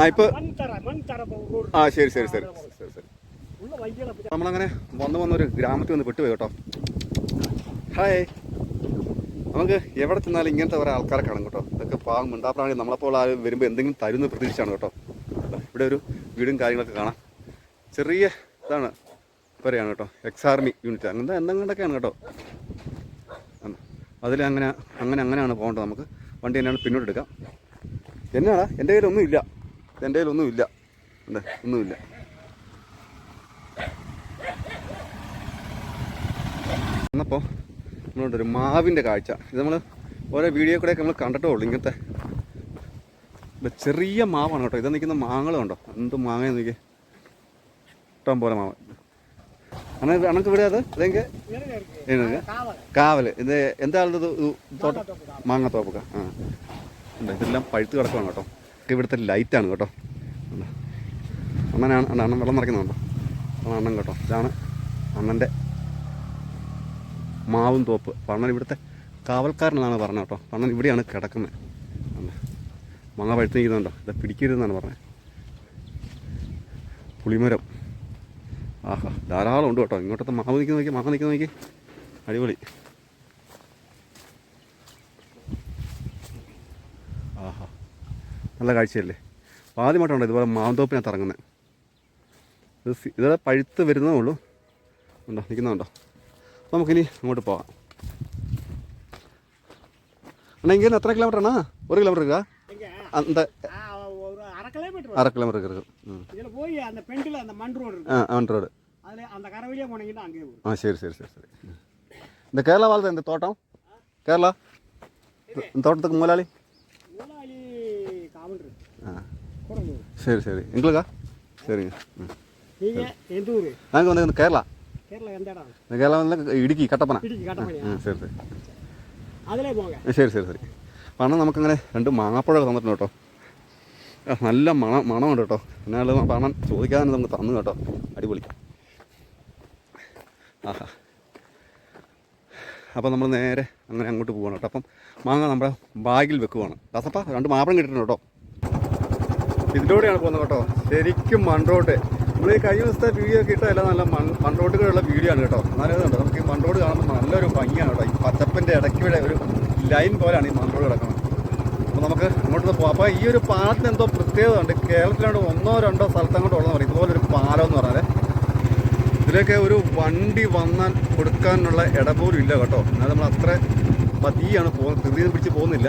ആ ഇപ്പൊ ആ ശരി ശരി ശരി. ശരി ശരി. നമ്മളങ്ങനെ വന്ന് വന്നൊരു ഗ്രാമത്തിൽ വന്ന് വിട്ടുപോയി കേട്ടോ. ഹായ്. നമുക്ക് എവിടെ ചെന്നാലും ഇങ്ങനത്തെ ഓരോ ആൾക്കാരെ കാണും കേട്ടോ. ഇതൊക്കെ പാവം മിണ്ടാപ്രാണി നമ്മളപ്പോൾ ആ വരുമ്പോൾ എന്തെങ്കിലും തരുന്ന പ്രതീക്ഷിച്ചാണ് കേട്ടോ. ഇവിടെ ഒരു വീടും കാര്യങ്ങളൊക്കെ കാണാം. ചെറിയ ഇതാണ് പറയാണ് കേട്ടോ. എക്സ് ആർമി യൂണിറ്റ് അങ്ങനത്തെ എന്തെങ്കിലൊക്കെയാണ് കേട്ടോ. അതിൽ അങ്ങനെ അങ്ങനെ അങ്ങനെയാണ് പോകേണ്ടത് നമുക്ക്. വണ്ടി തന്നെയാണ് പിന്നോട്ട് എടുക്കാം. എന്നാടാ എന്റെ കയ്യിലൊന്നും ഇല്ല. എന്റെ കയ്യിലൊന്നുമില്ല എന്താ ഒന്നുമില്ല എന്നപ്പോൾ നമ്മളൊരു മാവിന്റെ കാഴ്ച. ഇത് നമ്മൾ ഓരോ വീഡിയോ കൂടെയൊക്കെ നമ്മൾ കണ്ടിട്ടേ ഉള്ളൂ ഇങ്ങനത്തെ ചെറിയ മാവാണ് കേട്ടോ. ഇത് നിൽക്കുന്ന മാങ്ങളുണ്ടോ എന്ത് മാങ്ങ നിൽക്കുക ഇഷ്ടം പോലെ മാവ്. അണ അണക്ക് ഇവിടെ അത്? അതെങ്കിൽ കാവൽ ഇത് എന്താ ഉള്ളത്? തോട്ടം മാങ്ങ തോപ്പൊക്കെ ആ. ഇതെല്ലാം പഴുത്ത് കിടക്കുവാണ് കേട്ടോ. ഇത് ഇവിടുത്തെ ലൈറ്റാണ് കേട്ടോ. അണ്ണനാണ് അണ്ണ അണ്ണൻ വെള്ളം നിറയ്ക്കുന്നുണ്ടോ അതാണ് അണ്ണൻ കേട്ടോ. ഇതാണ് അണ്ണന്റെ മാവും തോപ്പ്. അണ്ണൻ ഇവിടുത്തെ കാവൽക്കാരനെന്നാണ് പറഞ്ഞത് കേട്ടോ. അണ്ണൻ ഇവിടെയാണ് കിടക്കുന്നത്. മാങ്ങ പഴുത്ത് നിൽക്കുന്നുണ്ടോ? ഇത് പിടിക്കരുതെന്നാണ് പറഞ്ഞത്. പുളിമരം. ആഹാ ധാരാളം ഉണ്ട് കേട്ടോ. ഇങ്ങോട്ടത്തെ മാവ് നിൽക്കുന്ന നോക്കി മാങ്ങ നിൽക്കുന്ന നോക്കി. അടിപൊളി. നല്ല കാഴ്ചയല്ലേ അപ്പോൾ ആദ്യമായിട്ടുണ്ട് ഇതുപോലെ മാന്തോപ്പിനകത്ത് ഇറങ്ങുന്നത് ഇത് സി- ഇത് പഴുത്ത് വരുന്നതേ ഉള്ളൂ ഉണ്ടോ നിൽക്കുന്നുണ്ടോ അപ്പോൾ നമുക്കിനി അങ്ങോട്ട് പോകാം അണ്ണാ ഇങ്ങനെ എത്ര കിലോമീറ്റർ ആണോ ഒരു കിലോമീറ്റർ இருக்கா எங்க அந்த ஆ, ஒரு அரை கிலோமீட்டர் அரை கிலோமீட்டர் இருக்குது ம் இதுல போய் அந்த பெண்டில் அந்த மண் ரோடு இருக்கு ஆ ஆன் ரோடு அதுல அந்த கரை வழியா போனீங்கன்னா அங்கேயே வரும் ஆ சரி சரி சரி சரி ம். இந்த கேரளா வாழ்ந்த இந்த தோட்டம் கேரளா இந்த தோட்டத்துக்கு முதலாளி மூலாளி காவல் இருக்கு ஆ கூடலூர் சரி சரி எங்களுக்கா சரிங்க ம் நீங்க எந்த ஊர் நாங்கள் வந்து இந்த கேரளா கேரளா எந்த இடம் இந்த கேரளா வந்து ഇടുക്കി കട്ടപ്പന பிடிச்சி கட்டப்பணியா ഉം, ശരി ശരി அதிலே போங்க ഉം, ശരി ശരി ശരി പണം നമുക്കങ്ങനെ രണ്ട് മാങ്ങാപ്പഴമൊക്കെ തന്നിട്ടുണ്ട് കേട്ടോ ആ, നല്ല മണം മണമുണ്ട് കേട്ടോ പിന്നെ പണം ചോദിക്കാതെ തന്നെ നമുക്ക് തന്നു കേട്ടോ അടിപൊളി ആഹാ അപ്പോൾ നമ്മൾ നേരെ അങ്ങനെ അങ്ങോട്ട് പോവാണ് കേട്ടോ അപ്പം മാങ്ങ നമ്മുടെ ബാഗിൽ വെക്കുവാണ് ദാസപ്പ രണ്ട് മാപ്പഴം കിട്ടിയിട്ടുണ്ട് കേട്ടോ ഇതിലൂടെയാണ് പോകുന്നത് കേട്ടോ. ശരിക്കും മൺറോട്ട്. നമ്മൾ ഈ കഴിഞ്ഞ ദിവസത്തെ വീഡിയോ ഒക്കെ ഇട്ടതല്ല നല്ല മൺ മൺറോട്ടുകളുള്ള വീഡിയോ ആണ് കേട്ടോ. എന്നാലും ഇതുണ്ട്. നമുക്ക് ഈ മൺറോഡ് കാണുമ്പോൾ നല്ലൊരു ഭംഗിയാണ് കേട്ടോ. ഈ പച്ചപ്പിന്റെ ഇടയ്ക്കൂടെ ഒരു ലൈൻ പോലെയാണ് ഈ മൺറോഡ് കിടക്കുന്നത്. അപ്പോൾ നമുക്ക് അങ്ങോട്ട് പോകാം അപ്പോൾ ഈ ഒരു പാലത്തിന് എന്തോ പ്രത്യേകത ഉണ്ട്. കേരളത്തിലാണ് ഒന്നോ രണ്ടോ സ്ഥലത്ത് അങ്ങോട്ട് ഉള്ളതെന്ന് പറയും ഇതുപോലെ ഒരു പാലം എന്ന് പറഞ്ഞാൽ ഇതിലൊക്കെ ഒരു വണ്ടി വന്നാൽ കൊടുക്കാനുള്ള ഇട പോലും ഇല്ല കേട്ടോ. എന്നാൽ നമ്മൾ അത്ര പതിയാണ് പോകുന്നത്. ധൃതിയിൽ പിടിച്ച് പോകുന്നില്ല.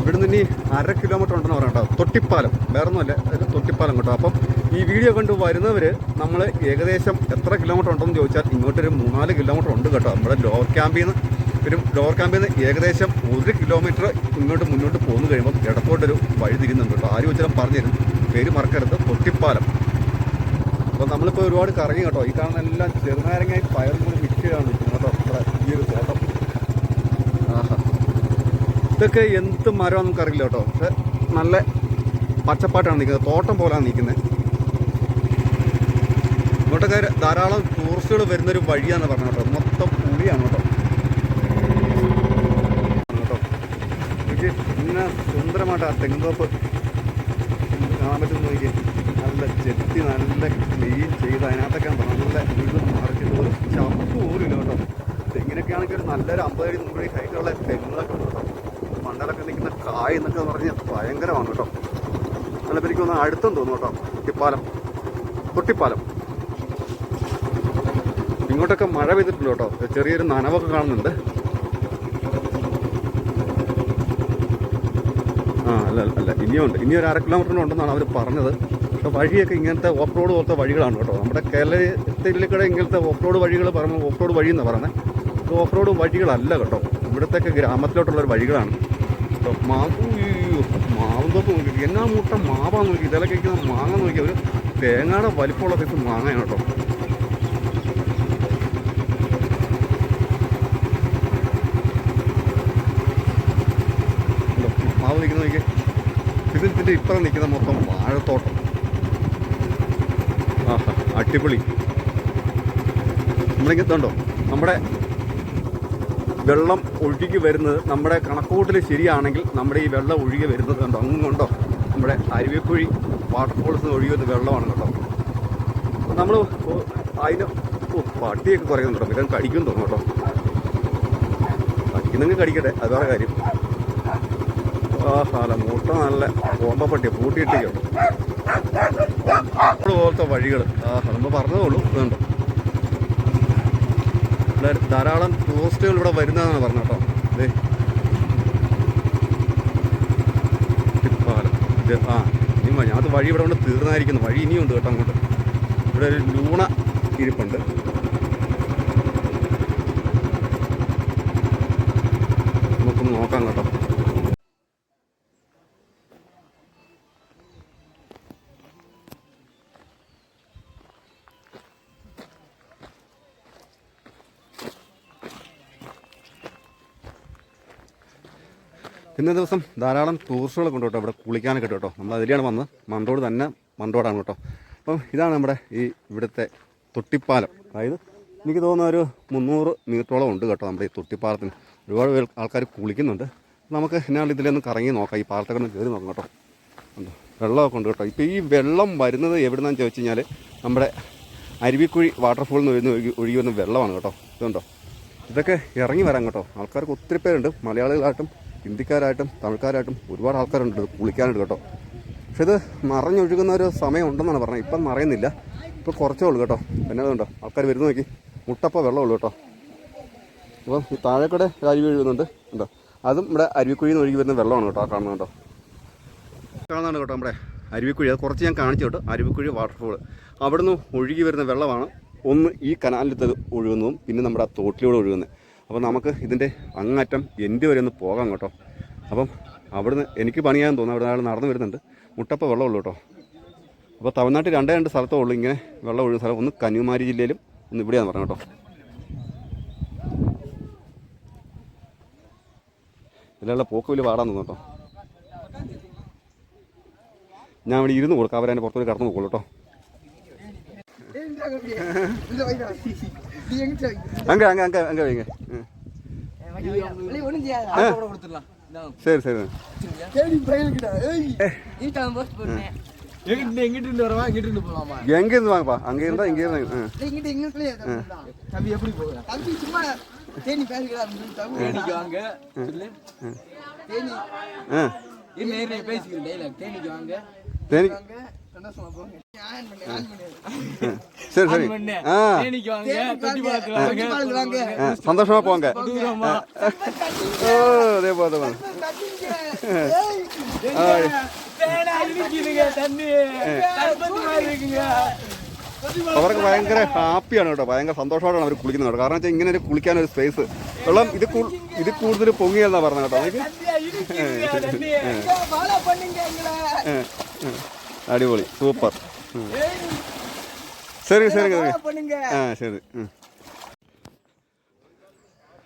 ഇവിടുന്ന് ഇനി അര കിലോമീറ്റർ ഉണ്ടെന്ന് പറയാം തൊട്ടിപ്പാലം. വേറെ ഒന്നുമല്ല തൊട്ടിപ്പാലം കേട്ടോ. അപ്പം ഈ വീഡിയോ കണ്ട് വരുന്നവർ നമ്മൾ ഏകദേശം എത്ര കിലോമീറ്റർ ഉണ്ടെന്ന് ചോദിച്ചാൽ ഇങ്ങോട്ടൊരു മൂന്നാൽ കിലോമീറ്റർ ഉണ്ട് കേട്ടോ. നമ്മുടെ ലോവർ ക്യാമ്പിൽ നിന്ന് ഒരു ലോവർ ക്യാമ്പിൽ നിന്ന് ഏകദേശം ഒരു കിലോമീറ്റർ ഇങ്ങോട്ട് മുന്നോട്ട് പോന്നു കഴിയുമ്പോൾ ഇടത്തോട്ടൊരു വഴി തിരിയുന്നുണ്ട് കേട്ടോ. ആരും വെച്ചാലും പറഞ്ഞു പേര് മറക്കരുത്. തൊട്ടിപ്പാലം. അപ്പോൾ നമ്മളിപ്പോൾ ഒരുപാട് കറങ്ങി കേട്ടോ. ഈ കാണുന്ന എല്ലാം ചെറുനാരങ്ങായി പയറും കൂടി മിക്സ് ചെയ്താണ് നിൽക്കുന്നത് കേട്ടോ ഇവിടെ ഈ ഒരു തോട്ടം ആഹാ ഇതൊക്കെ എന്ത് മരമാണെന്ന് നമുക്കറിയില്ല കേട്ടോ. പക്ഷെ നല്ല പച്ചപ്പാട്ടാണ് നിൽക്കുന്നത്. തോട്ടം പോലാണ് നിൽക്കുന്നത്. ഇങ്ങോട്ടൊക്കെ ധാരാളം ടൂറിസ്റ്റുകൾ വരുന്നൊരു വഴിയാന്ന് പറഞ്ഞു കേട്ടോ. മൊത്തം പുളിയാണ് കേട്ടോ. കേട്ടോ. എനിക്ക് സുന്ദരമായിട്ട് ആ തെങ്ങുതോപ്പ് കാണാൻ പറ്റുന്ന നല്ല ചെത്തി നല്ല ക്ലീൻ ചെയ്ത് അതിനകത്തൊക്കെ നല്ല ഇത് മറിച്ചിട്ട് ഒരു ചപ്പ് പോലും ഇല്ല കേട്ടോ. തെങ്ങിനൊക്കെയാണെങ്കിൽ ഒരു നല്ലൊരു അമ്പത് അടി നൂറ് അടി ഹൈറ്റുള്ള തെങ്ങുകളൊക്കെ ഉണ്ട് കേട്ടോ. മണ്ടലൊക്കെ നിൽക്കുന്ന കായ് എന്നൊക്കെ പറഞ്ഞാൽ ഭയങ്കരമാണ് കേട്ടോ. നല്ല എനിക്ക് ഒന്ന് അടുത്തും തോന്നും കേട്ടോ. കുട്ടിപ്പാലം കുട്ടിപ്പാലം ഇങ്ങോട്ടൊക്കെ മഴ പെയ്തിട്ടുണ്ട് കേട്ടോ. ചെറിയൊരു നനവൊക്കെ കാണുന്നുണ്ട്. ആ അല്ല അല്ല, അല്ല ഇനിയുണ്ട്. ഇനി ഒരു അര കിലോമീറ്ററിന് ഉണ്ടെന്നാണ് അവർ പറഞ്ഞത്. പക്ഷെ വഴിയൊക്കെ ഇങ്ങനത്തെ ഓഫ് റോഡ് പോലത്തെ വഴികളാണ് കേട്ടോ. നമ്മുടെ കേരളത്തിലേക്കൂടെ ഇങ്ങനത്തെ ഓഫ് റോഡ് വഴികൾ പറയുമ്പോൾ ഓഫ് റോഡ് വഴി എന്നാണ് പറയുന്നത്? ഓഫ് റോഡ് വഴികളല്ല കേട്ടോ. ഇവിടുത്തെ ഗ്രാമത്തിലോട്ടുള്ള വഴികളാണ്. മാവ് മാവ് മാവും തൊട്ട് നോക്കി എന്നാ മൂട്ട മാവാന്ന് നോക്കി ഇതെല്ലാം കഴിക്കുന്ന മാങ്ങ നോക്കി. ഒരു തേങ്ങയുടെ വലിപ്പമുള്ള സൈസ് മാങ്ങയാണ് കേട്ടോ? മാവ് നിൽക്കുന്ന നോക്കി ഇതിൽ ഇതിന്റെ ഇപ്പുറം നിൽക്കുന്ന മൊത്തം വാഴത്തോട്ടം. ആഹാ അടിപൊളി. നമ്മളിങ്ങത്തുണ്ടോ നമ്മുടെ വെള്ളം ഒഴുകി വരുന്നത് നമ്മുടെ കണക്കൂട്ടിൽ ശരിയാണെങ്കിൽ നമ്മുടെ ഈ വെള്ളം ഒഴുകി വരുന്നത് കണ്ടോ? അങ്ങുണ്ടോ നമ്മുടെ അരുവിക്കുഴി വാട്ടർഫോൾസ് ഒഴുകി വരുന്ന വെള്ളമാണ് കേട്ടോ നമ്മൾ അതിന് പട്ടിയൊക്കെ കുറയുന്നുണ്ട്? ഇതൊക്കെ കടിക്കും തോന്നും കേട്ടോ. കടിക്കുന്നെങ്കിൽ കടിക്കട്ടെ അത് വേറെ കാര്യം. ആഹാല മുട്ട നല്ല കോമ്പപ്പട്ടി പൂട്ടിയിട്ടിരിക്കും പോലത്തെ വഴികൾ ആഹാ നമ്മൾ പറഞ്ഞതേ ഉള്ളൂ ഇതുണ്ടോ. ധാരാളം ടൂറിസ്റ്റുകൾ ഇവിടെ വരുന്നതെന്നാണ് പറഞ്ഞത് കേട്ടോ. കുട്ടിപ്പാലം. ഇത് ആ ഇനി അത് വഴി ഇവിടെ കൊണ്ട് തീർന്നായിരിക്കുന്നു. വഴി ഇനിയുണ്ട് കേട്ടോ അങ്ങോട്ട്. ഇവിടെ ഒരു ലൂണ ഇരിപ്പുണ്ട്. നമുക്കൊന്ന് നോക്കാം കേട്ടോ. ഇന്നേ ദിവസം ധാരാളം ടൂറിസ്റ്റുകൾ കേട്ടോ ഇവിടെ കുളിക്കാനൊക്കെ കേട്ടോ. നമ്മൾ അതിലെയാണ് വന്നത്. മണ്ടോട് തന്നെ മണ്ടോടാണ് കേട്ടോ. അപ്പം ഇതാണ് നമ്മുടെ ഈ ഇവിടുത്തെ തൊട്ടിപ്പാലം. അതായത് എനിക്ക് തോന്നുന്ന ഒരു മുന്നൂറ് മീറ്ററോളം ഉണ്ട് കേട്ടോ നമ്മുടെ ഈ തൊട്ടിപ്പാലത്തിന്. ഒരുപാട് പേർ ആൾക്കാർ കുളിക്കുന്നുണ്ട്. നമുക്ക് എന്നാൽ ഇതിലൊന്ന് കറങ്ങി നോക്കാം. ഈ പാലത്തൊക്കെ ഒന്ന് കയറി നോക്കാം കേട്ടോ. ഉണ്ടോ? വെള്ളമൊക്കെ ഉണ്ട് കേട്ടോ. ഇപ്പോൾ ഈ വെള്ളം വരുന്നത് എവിടുന്നാന്ന് ചോദിച്ചു കഴിഞ്ഞാൽ നമ്മുടെ അരുവിക്കുഴി വാട്ടർഫോളിൽ നിന്ന് ഒഴുകി ഒഴുകി വരുന്ന വെള്ളമാണ് കേട്ടോ. ഇതുണ്ടോ? ഇതൊക്കെ ഇറങ്ങി വരാം കേട്ടോ. ആൾക്കാർക്ക് ഒത്തിരി പേരുണ്ട്. മലയാളികളായിട്ടും ഹിന്ദിക്കാരായിട്ടും തമിഴ്ക്കാരായിട്ടും ഒരുപാട് ആൾക്കാരുണ്ട് കുളിക്കാനുണ്ട് കേട്ടോ. പക്ഷെ ഇത് നിറഞ്ഞൊഴുകുന്ന ഒരു സമയം ഉണ്ടെന്നാണ് പറഞ്ഞത്. ഇപ്പം നിറയുന്നില്ല ഇപ്പോൾ കുറച്ചേ ഉള്ളൂ കേട്ടോ. പിന്നെ അതുകൊണ്ടോ? ആൾക്കാർ വരുന്ന നോക്കി. മുട്ടപ്പ വെള്ളമുള്ളൂ കേട്ടോ. അപ്പോൾ ഈ താഴെക്കൂടെ അരുവി ഒഴുകുന്നുണ്ട്. ഉണ്ടോ അതും ഇവിടെ അരുവിക്കുഴിയിൽ നിന്ന് ഒഴുകി വരുന്ന വെള്ളമാണ് കേട്ടോ ആ കാണുന്നത് കേട്ടോ കാണുന്നതാണ് കേട്ടോ നമ്മുടെ അരുവിക്കുഴി. അത് കുറച്ച് ഞാൻ കാണിച്ചു കേട്ടോ. അരുവിക്കുഴി വാട്ടർഫോൾ അവിടുന്ന് ഒഴുകി വരുന്ന വെള്ളമാണ് ഒന്ന് ഈ കനാലിലത്തെ ഒഴുകുന്നതും പിന്നെ നമ്മുടെ ആ തോട്ടിലൂടെ ഒഴുകുന്നത്. അപ്പോൾ നമുക്ക് ഇതിന്റെ അങ്ങറ്റം എന്റെ വരെ ഒന്ന് പോകാം കേട്ടോ. അപ്പം അവിടുന്ന് എനിക്ക് പണിയാൻ തോന്നുന്നു അവിടെ ആൾ നടന്നു വരുന്നുണ്ട്. മുട്ടപ്പ വെള്ളമുള്ളൂ കേട്ടോ. അപ്പോൾ തമിഴ്നാട്ടിൽ രണ്ടേ രണ്ട് സ്ഥലത്തേ ഉള്ളൂ ഇങ്ങനെ വെള്ളം ഒഴുകുന്ന സ്ഥലം. ഒന്ന് കന്യാകുമാരി ജില്ലയിലും ഒന്ന് ഇവിടെയാന്ന് പറഞ്ഞു കേട്ടോ. ഇതിലുള്ള പോക്ക് വലിയ പാടാൻ തോന്നുന്നു കേട്ടോ. ഞാൻ ഇവിടെ ഇരുന്ന് കൊടുക്കാം. അവരെ പുറത്തോട്ട് കടന്നു പോകുള്ളൂ കേട്ടോ. அங்கே அங்கே அங்கே அங்கே வைங்க. சரி சரி. எங்க இருந்து வாங்கப்பா? அங்க இருந்தா இங்க இருந்தாங்க இங்கிட்ட இங்கிட்ட தம்பி எப்படி போகுது? தம்பி தேனி பேசுகிறார் தேனிக்கு வாங்க. தேனி. பேசிக்கிறேன் தேனிக்கு வாங்க. தேனி. வாங்க சந்தோஷமா போங்க ஆன் பண்ணு ஆன் பண்ணு ஆ. சரி சரி ஆ தேனிக்கு வாங்க தொட்டி பாலத்துல வாங்க தொட்டி பாலத்துல வாங்க ஆ, சந்தோஷமா போங்க ஓ அதே போதும் போதும். ஏய் தேனா இருக்குதுங்க தண்ணி தரப்பத்தி மாதிரி இருக்குங்க അവർക്ക് ഭയങ്കര ഹാപ്പിയാണ് കേട്ടോ ഭയങ്കര സന്തോഷമായിട്ടാണ് അവർ കുളിക്കുന്നത് കേട്ടോ കാരണം വെച്ചാൽ ഇങ്ങനെ ഒരു കുളിക്കാൻ ഒരു സ്പേസ് വെള്ളം ഇത് കൂ- ഇത് കൂടുതൽ പൊങ്ങിയെന്നാ പറഞ്ഞത് കേട്ടോ അടിപൊളി. സൂപ്പർ. ശരി ശരി ആ ശരി.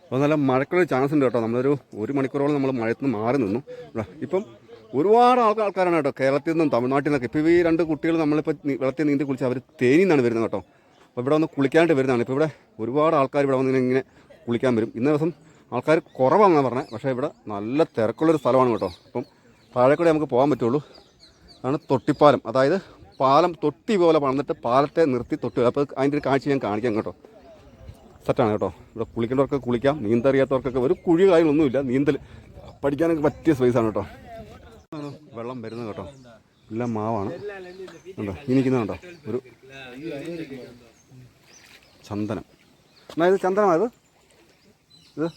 അപ്പോൾ നല്ല മഴയ്ക്കുള്ള ചാൻസ് ഉണ്ട് കേട്ടോ. നമ്മളൊരു ഒരു മണിക്കൂറോളം നമ്മൾ മഴയത്ത് നിന്ന് മാറി നിന്നു. ഇപ്പം ഒരുപാട് ആൾക്കാർ ആൾക്കാരാണ് കേട്ടോ. കേരളത്തിൽ നിന്നും തമിഴ്നാട്ടിൽ നിന്നൊക്കെ ഇപ്പോൾ ഈ രണ്ട് കുട്ടികൾ നമ്മളിപ്പോൾ വെള്ളത്തിൽ നീന്തി കുളിച്ച് അവർ തേനിൽ നിന്നാണ് വരുന്നത് കേട്ടോ. അപ്പോൾ ഇവിടെ വന്ന് കുളിക്കാനായിട്ട് വരുന്നതാണ്. ഇപ്പോൾ ഇവിടെ ഒരുപാട് ആൾക്കാർ ഇവിടെ വന്ന് ഇങ്ങനെ കുളിക്കാൻ വരും. ഇന്ന ദിവസം ആൾക്കാർ കുറവാണെന്നാണ് പറഞ്ഞത്. പക്ഷേ ഇവിടെ നല്ല തിരക്കുള്ളൊരു സ്ഥലമാണ് കേട്ടോ. അപ്പം താഴെക്കൂടെ നമുക്ക് പോകാൻ പറ്റുള്ളൂ. അതാണ് തൊട്ടിപ്പാലം. അതായത് പാലം തൊട്ടി പോലെ പണിതിട്ട് പാലത്തെ നിർത്തി തൊട്ടി അപ്പോൾ അതിന്റെ ഒരു കാഴ്ച ഞാൻ കാണിക്കാം കേട്ടോ. സെറ്റാണ് കേട്ടോ. ഇവിടെ കുളിക്കേണ്ടവർക്ക് കുളിക്കാം. നീന്തറിയാത്തവർക്കൊക്കെ ഒരു കുഴി കാര്യങ്ങളൊന്നുമില്ല. നീന്തൽ പഠിക്കാനൊക്കെ പറ്റിയ സ്പേസാണ് കേട്ടോ. ആണ് വെള്ളം വരുന്നത് കേട്ടോ. എല്ലാം മാവാണ്. ഉണ്ടോ കേട്ടോ ഒരു ചന്ദനം. എന്നാ ഇത് ചന്ദനമായത് ഇത്?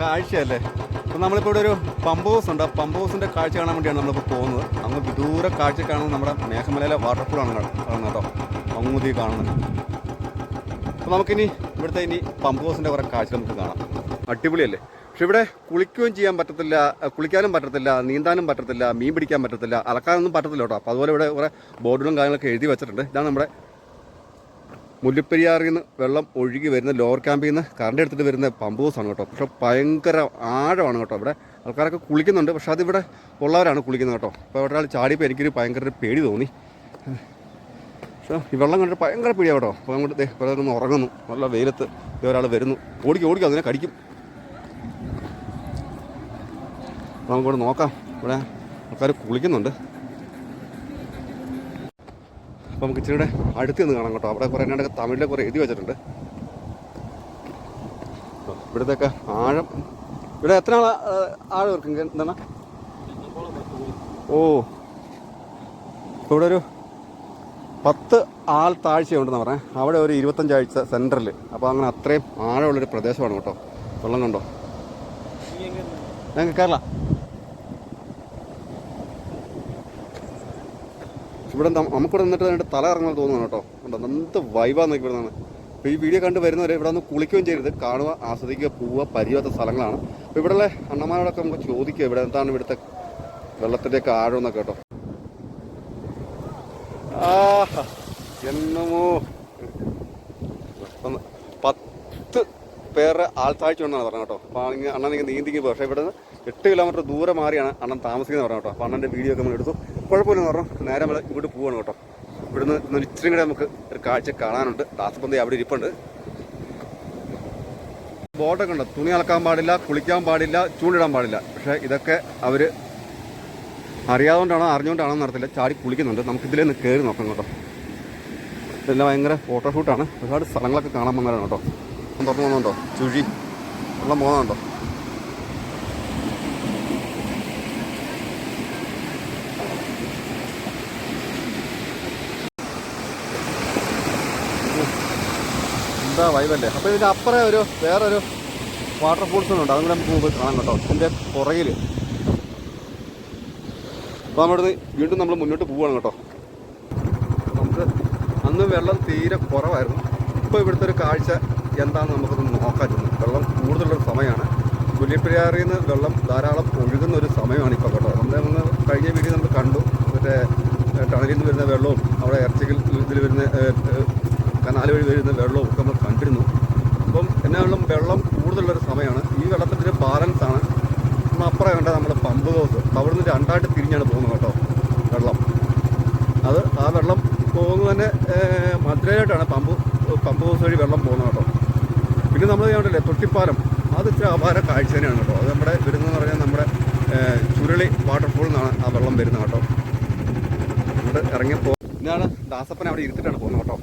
കാഴ്ചയല്ലേ? അപ്പം നമ്മളിപ്പോൾ ഇവിടെ ഒരു പമ്പ് ഹൗസ് ഉണ്ട്. ആ പമ്പ് ഹൗസിന്റെ കാഴ്ച കാണാൻ വേണ്ടിയാണ് നമ്മളിപ്പോൾ പോകുന്നത്. അങ്ങ് വിദൂര കാഴ്ച കാണുന്നത് നമ്മുടെ മേഘമലയിലെ വാട്ടർഫോളാണ് കാണുന്നത് കേട്ടോ. അങ്ങുതി കാണുന്നത്. അപ്പോൾ നമുക്കിനി ഇവിടുത്തെ ഇനി പമ്പ് ഹൗസിന്റെ കുറേ കാഴ്ച നമുക്ക് കാണാം. അടിപൊളിയല്ലേ? പക്ഷെ ഇവിടെ കുളിക്കുകയും ചെയ്യാൻ പറ്റത്തില്ല കുളിക്കാനും പറ്റത്തില്ല നീന്താനും പറ്റത്തില്ല മീൻ പിടിക്കാൻ പറ്റത്തില്ല അലക്കാനൊന്നും പറ്റത്തില്ല കേട്ടോ. അപ്പോൾ അതുപോലെ ഇവിടെ കുറേ ബോർഡുകളും കാര്യങ്ങളൊക്കെ എഴുതി വെച്ചിട്ടുണ്ട്. ഇതാണ് നമ്മുടെ മുല്ലപ്പെരിയാറിൽ നിന്ന് വെള്ളം ഒഴുകി വരുന്ന ലോവർ ക്യാമ്പിൽ നിന്ന് കറണ്ട് എടുത്തിട്ട് വരുന്ന പമ്പ് ഹൗസാണ് കേട്ടോ. പക്ഷെ ഭയങ്കര ആഴമാണ് കേട്ടോ ഇവിടെ. ആൾക്കാരൊക്കെ കുളിക്കുന്നുണ്ട് പക്ഷെ അതിവിടെ ഉള്ളവരാണ് കുളിക്കുന്നത് കേട്ടോ. അപ്പോൾ ഒരാൾ ചാടിയപ്പോൾ എനിക്കൊരു ഭയങ്കര പേടി തോന്നി. ഈ വെള്ളം കണ്ടിട്ട് ഭയങ്കര പേടിയാണ് കേട്ടോ. അപ്പോൾ അങ്ങോട്ട് ഇവിടെ ഒന്ന് ഉറങ്ങുന്നു. നല്ല വെയിലത്ത് ദേ ഒരാൾ വരുന്നു. ഓടിക്കും ഓടിക്കും അതിനെ കടിക്കും. അപ്പോൾ നമുക്കിവിടെ നോക്കാം. ഇവിടെ ആൾക്കാർ കുളിക്കുന്നുണ്ട്. അപ്പോൾ നമുക്ക് ഇച്ചിരി അടുത്ത് നിന്ന് കാണാം കേട്ടോ. അവിടെ കുറേ എന്നാണ് തമിഴിലെ കുറേ എഴുതി വെച്ചിട്ടുണ്ട്. ഇവിടുത്തെയൊക്കെ ആഴം. ഇവിടെ എത്ര ആൾ ആഴം ഇറക്കും എന്താണ്? ഓ. ഇവിടെ ഒരു പത്ത് ആൾ താഴ്ചയുണ്ടെന്ന് പറഞ്ഞാൽ അവിടെ ഒരു ഇരുപത്തഞ്ചാഴ്ച സെന്ററിൽ അപ്പോൾ അങ്ങനെ അത്രയും ആഴമുള്ളൊരു പ്രദേശമാണ് കേട്ടോ. വെള്ളം കണ്ടോ? ഞങ്ങൾക്ക് കേരള. ഇവിടെ നമുക്കിവിടെ നിന്നിട്ട് അതിന്റെ തല ഇറങ്ങാൻ തോന്നുന്നു കേട്ടോ. ഉണ്ടോ എന്ത് വൈബാന്ന് ഇവിടെ നിന്ന് അപ്പോൾ ഈ വീഡിയോ കണ്ട് വരുന്നവരെ ഇവിടെ ഒന്ന് കുളിക്കുകയും ചെയ്യരുത്. കാണുക ആസ്വദിക്കുക പോവുക പരിചയത്ത സ്ഥലങ്ങളാണ്. അപ്പോൾ ഇവിടെയുള്ള അണ്ണന്മാരോടൊക്കെ നമുക്ക് ചോദിക്കുക ഇവിടെ എന്താണ് ഇവിടുത്തെ വെള്ളത്തിന്റെയൊക്കെ ആഴമെന്നൊക്കെ കേട്ടോ. ആഹാ എന്നമോ പത്ത് പേരുടെ ആൾത്താഴ്ച ഉണ്ടെന്നാണ് പറഞ്ഞത് കേട്ടോ. അപ്പോൾ അണ്ണൻ ഇങ്ങനെ നീന്തിക്ക് പക്ഷേ ഇവിടെ നിന്ന് എട്ട് കിലോമീറ്റർ ദൂരെ മാറിയാണ് അണ്ണൻ താമസിക്കുന്നത് പറഞ്ഞു കേട്ടോ. അപ്പോൾ അണ്ണന്റെ വീഡിയോ ഒക്കെ നമ്മൾ എടുത്തു. കുഴപ്പമില്ലെന്ന് പറഞ്ഞു. നേരെ നമ്മൾ ഇങ്ങോട്ട് പോവാണ് കേട്ടോ. ഇവിടുന്ന് ഇന്നൊരു ഇച്ചിരി കൂടെ നമുക്ക് ഒരു കാഴ്ച കാണാനുണ്ട്. ദാസപ്പന്തി അവിടെ ഇരിപ്പുണ്ട്. ബോട്ടൊക്കെ ഉണ്ട് തുണി അലക്കാൻ പാടില്ല കുളിക്കാൻ പാടില്ല ചൂണ്ടിടാൻ പാടില്ല. പക്ഷേ ഇതൊക്കെ അവർ അറിയാതുകൊണ്ടാണോ അറിഞ്ഞുകൊണ്ടാണോ നടത്തില്ല ചാടി കുളിക്കുന്നുണ്ട്. നമുക്ക് ഇതിലൊന്ന് കയറി നോക്കാം കേട്ടോ. ഇതെല്ലാം ഭയങ്കര ഫോട്ടോഷൂട്ടാണ് ഒരുപാട് സ്ഥലങ്ങളൊക്കെ കാണാൻ വന്നതാണ് കേട്ടോ. തുറന്നു പോകുന്നുണ്ടോ ചുഴി. വെള്ളം പോകുന്നുണ്ടോ എന്താ വൈബല്ലേ അപ്പോൾ ഇതിന്റെ അപ്പുറം ഒരു വേറൊരു ഉണ്ട് അതും കൂടെ നമുക്ക് മുമ്പ് കാണാം കേട്ടോ. ഇതിന്റെ പുറകിൽ അപ്പോൾ നമ്മുടെ വീണ്ടും നമ്മൾ മുന്നോട്ട് പോവുകയാണ് കേട്ടോ. നമുക്ക് അന്ന് വെള്ളം തീരെ കുറവായിരുന്നു. ഇപ്പോൾ ഇവിടുത്തെ ഒരു കാഴ്ച എന്താണെന്ന് നമുക്കൊന്ന് നോക്കാറ്റുന്നു വെള്ളം കൂടുതലുള്ള സമയമാണ്. പുലിപ്പിഴാറിൽ നിന്ന് വെള്ളം ധാരാളം ഒഴുകുന്ന ഒരു സമയമാണ് ഇപ്പോൾ കേട്ടോ. നമ്മൾ ഒന്ന് കഴിഞ്ഞ വീഡിയോ നമ്മൾ കണ്ടു. മറ്റേ ടണലിൽ നിന്ന് വരുന്ന വെള്ളവും അവിടെ ഇറച്ചികൾ ഇതിൽ വരുന്ന കനാൽ വഴി വരുന്ന വെള്ളവും ഒക്കെ നമ്മൾ കണ്ടിരുന്നു. അപ്പം എന്നെ വെള്ളം വെള്ളം കൂടുതലുള്ളൊരു സമയമാണ്. ഈ വെള്ളത്തിന്റെ ബാലൻസ് ആണ്. നമ്മൾ അപ്പുറം കണ്ട നമ്മുടെ പമ്പ് ഹൗസ് അവിടെ നിന്ന് രണ്ടായിട്ട് തിരിഞ്ഞാണ് പോകുന്നത് കേട്ടോ വെള്ളം. അത് ആ വെള്ളം പോകുന്നത് തന്നെ മധുരയായിട്ടാണ് പമ്പ് പമ്പ് ഹൗസ് വഴി വെള്ളം പോകുന്നത് കേട്ടോ. പിന്നെ നമ്മൾ കണ്ടില്ലേ തൊട്ടിപ്പാലം. അത് ഇച്ചിരി അപാര കാഴ്ച തന്നെയാണ് കേട്ടോ. അത് നമ്മുടെ വരുന്നതെന്ന് പറഞ്ഞാൽ നമ്മുടെ ചുരുളി വാട്ടർഫോളിൽ നിന്നാണ് ആ വെള്ളം വരുന്നത് കേട്ടോ. നമ്മുടെ ഇറങ്ങിയപ്പോൾ ഇതാണ് ദാസപ്പൻ അവിടെ ഇരുത്തിട്ടാണ് പോകുന്നത് കേട്ടോ.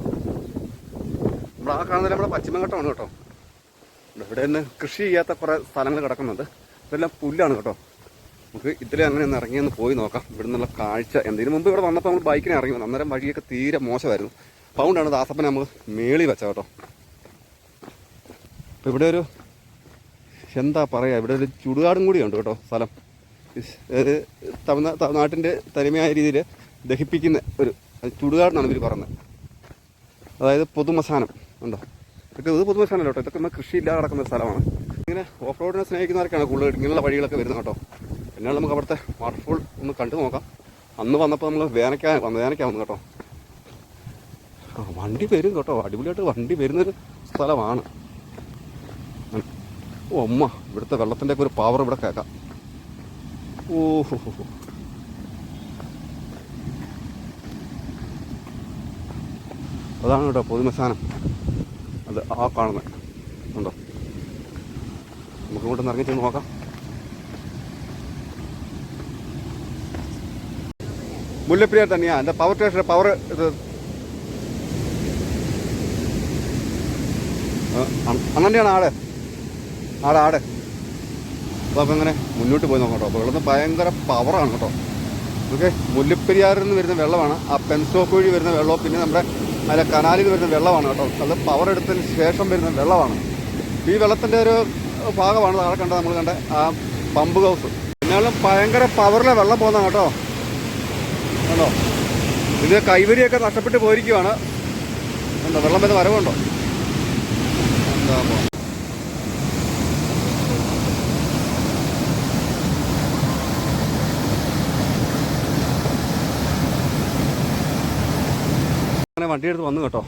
നമ്മൾ ആ കാണുന്നത് നമ്മുടെ പശ്ചിമഘട്ടമാണ് കേട്ടോ. ഇവിടെ നിന്ന് കൃഷി ചെയ്യാത്ത കുറേ സ്ഥലങ്ങൾ കിടക്കുന്നുണ്ട്. ഇതെല്ലാം പുല്ലാണ് കേട്ടോ. നമുക്ക് ഇതിലെ അങ്ങനെ ഒന്ന് ഇറങ്ങി ഒന്ന് പോയി നോക്കാം. ഇവിടെ നിന്നുള്ള കാഴ്ച എന്തിനു മുമ്പ് ഇവിടെ വന്നപ്പോൾ നമ്മൾ ബൈക്കിനെ ഇറങ്ങി അന്നേരം വഴിയൊക്കെ തീരെ മോശമായിരുന്നു. പൗണ്ടാണ് ദാസപ്പനെ നമ്മൾ മേളി വെച്ച കേട്ടോ. അപ്പോൾ ഇവിടെ ഒരു എന്താ പറയുക ഇവിടെ ഒരു ചുടുകാടും കൂടിയുണ്ട് കേട്ടോ സ്ഥലം. തമിഴ്നാ തമിഴ്നാട്ടിന്റെ തനിമയായ രീതിയിൽ ദഹിപ്പിക്കുന്ന ഒരു ചുടുകാടെന്നാണ് ഇവർ പറയുന്നത്. അതായത് പൊതുമശാനം ഉണ്ടോ? ഇതൊക്കെ ഇത് പുതുമ സ്ഥലമല്ല കേട്ടോ? ഇതൊക്കെ നമ്മൾ കൃഷിയില്ലാതെ നടക്കുന്ന സ്ഥലമാണ്. ഇങ്ങനെ ഓഫ് റോഡിനെ സ്നേഹിക്കുന്നവർക്കാണ് കൂടുതൽ ഇങ്ങനെയുള്ള വഴികളൊക്കെ വരുന്നത് കേട്ടോ. എന്നാൽ നമുക്ക് അവിടുത്തെ വാട്ടർഫോൾ ഒന്ന് കണ്ടു നോക്കാം. അന്ന് വന്നപ്പോൾ നമ്മൾ വേനയ്ക്കാ വന്ന് വേനയ്ക്കാ വന്നു കേട്ടോ. ആ, വണ്ടി വരും കേട്ടോ. അടിപൊളിയായിട്ട് വണ്ടി വരുന്നൊരു സ്ഥലമാണ്. ഓ അമ്മ ഇവിടുത്തെ വെള്ളത്തിന്റെ ഒക്കെ ഒരു പവർ ഇവിടെ കേൾക്കാം ഓ ഹോ ഹോ ഹോ. അതാണ് കേട്ടോ പൊതുമശാനം അത് ആ കാണുന്നത് ഉണ്ടോ? നമുക്ക് ഇങ്ങോട്ടൊന്ന് ഇറങ്ങി ചെന്ന് നോക്കാം. മുല്ലപ്പെരിയാർ തന്നെയാ. എന്റെ പവർ സ്റ്റേഷൻ പവർ ഇത്. അങ്ങനെയാണ് ആട്. ആട് ആട്. അപ്പോൾ നമുക്ക് അങ്ങനെ മുന്നോട്ട് പോയി നോക്കാം കേട്ടോ. അപ്പോൾ ഇവിടുന്ന് ഭയങ്കര പവറാണ് കേട്ടോ. ഓക്കെ മുല്ലപ്പെരിയാറിൽ നിന്ന് വരുന്ന വെള്ളമാണ്. ആ പെൻസോക്ക് വഴി വരുന്ന വെള്ളവും പിന്നെ നമ്മുടെ അതിലെ കനാലിൽ വരുന്ന വെള്ളമാണ് കേട്ടോ. അത് പവർ എടുത്തതിന് ശേഷം വരുന്ന വെള്ളമാണ്. ഈ വെള്ളത്തിന്റെ ഒരു ഭാഗമാണ് താഴെ കണ്ട നമ്മൾ കണ്ട ആ പമ്പ് ഹൗസ് എന്നാലും ഭയങ്കര പവറിലെ വെള്ളം പോകുന്ന കേട്ടോ. കണ്ടോ? ഇത് കൈവരിയൊക്കെ നഷ്ടപ്പെട്ട് പോയിരിക്കുവാണ്. എന്താ വെള്ളം വരുന്ന വരവുണ്ടോ? എന്താ അങ്ങനെ വണ്ടി എടുത്ത് വന്നു കേട്ടോ.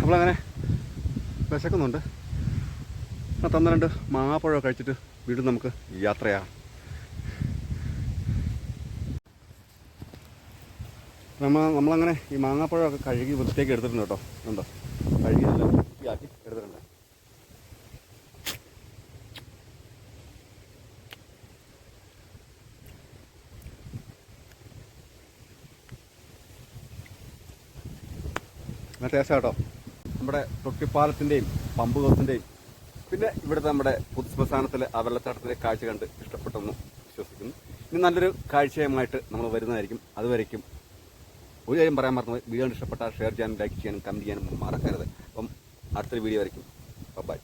നമ്മളങ്ങനെ വിശക്കുന്നുണ്ട്. തന്ന രണ്ട് മാങ്ങാപ്പഴമൊക്കെ കഴിച്ചിട്ട് വീണ്ടും നമുക്ക് യാത്രയാണ് നമ്മൾ നമ്മളങ്ങനെ ഈ മാങ്ങാപ്പഴമൊക്കെ കഴുകി വൃത്തിയാക്കി എടുത്തിട്ടുണ്ട് കേട്ടോ. ഉണ്ടോ കഴുകി നല്ല വൃത്തിയാക്കി എടുത്തിട്ടുണ്ട് നല്ല ടേസ്റ്റ് കേട്ടോ. നമ്മുടെ പമ്പ് ഹൗസിന്റെയും പിന്നെ ഇവിടുത്തെ നമ്മുടെ പുതുശ്മശാനത്തിലെ ആ വെള്ളച്ചാട്ടത്തിലെ കാഴ്ച കണ്ട് ഇഷ്ടപ്പെട്ടെന്ന് വിശ്വസിക്കുന്നു. ഇനി നല്ലൊരു കാഴ്ചയുമായിട്ട് നമ്മൾ വരുന്നതായിരിക്കും. അതുവരയ്ക്കും ഒരു കാര്യം പറയാൻ മറന്നത് വീഡിയോ ഇഷ്ടപ്പെട്ടാൽ ഷെയർ ചെയ്യാനും ലൈക്ക് ചെയ്യാനും കമന്റ് ചെയ്യാനും മറക്കരുത്. അപ്പം അടുത്തൊരു വീഡിയോ ആയിരിക്കും. ബൈ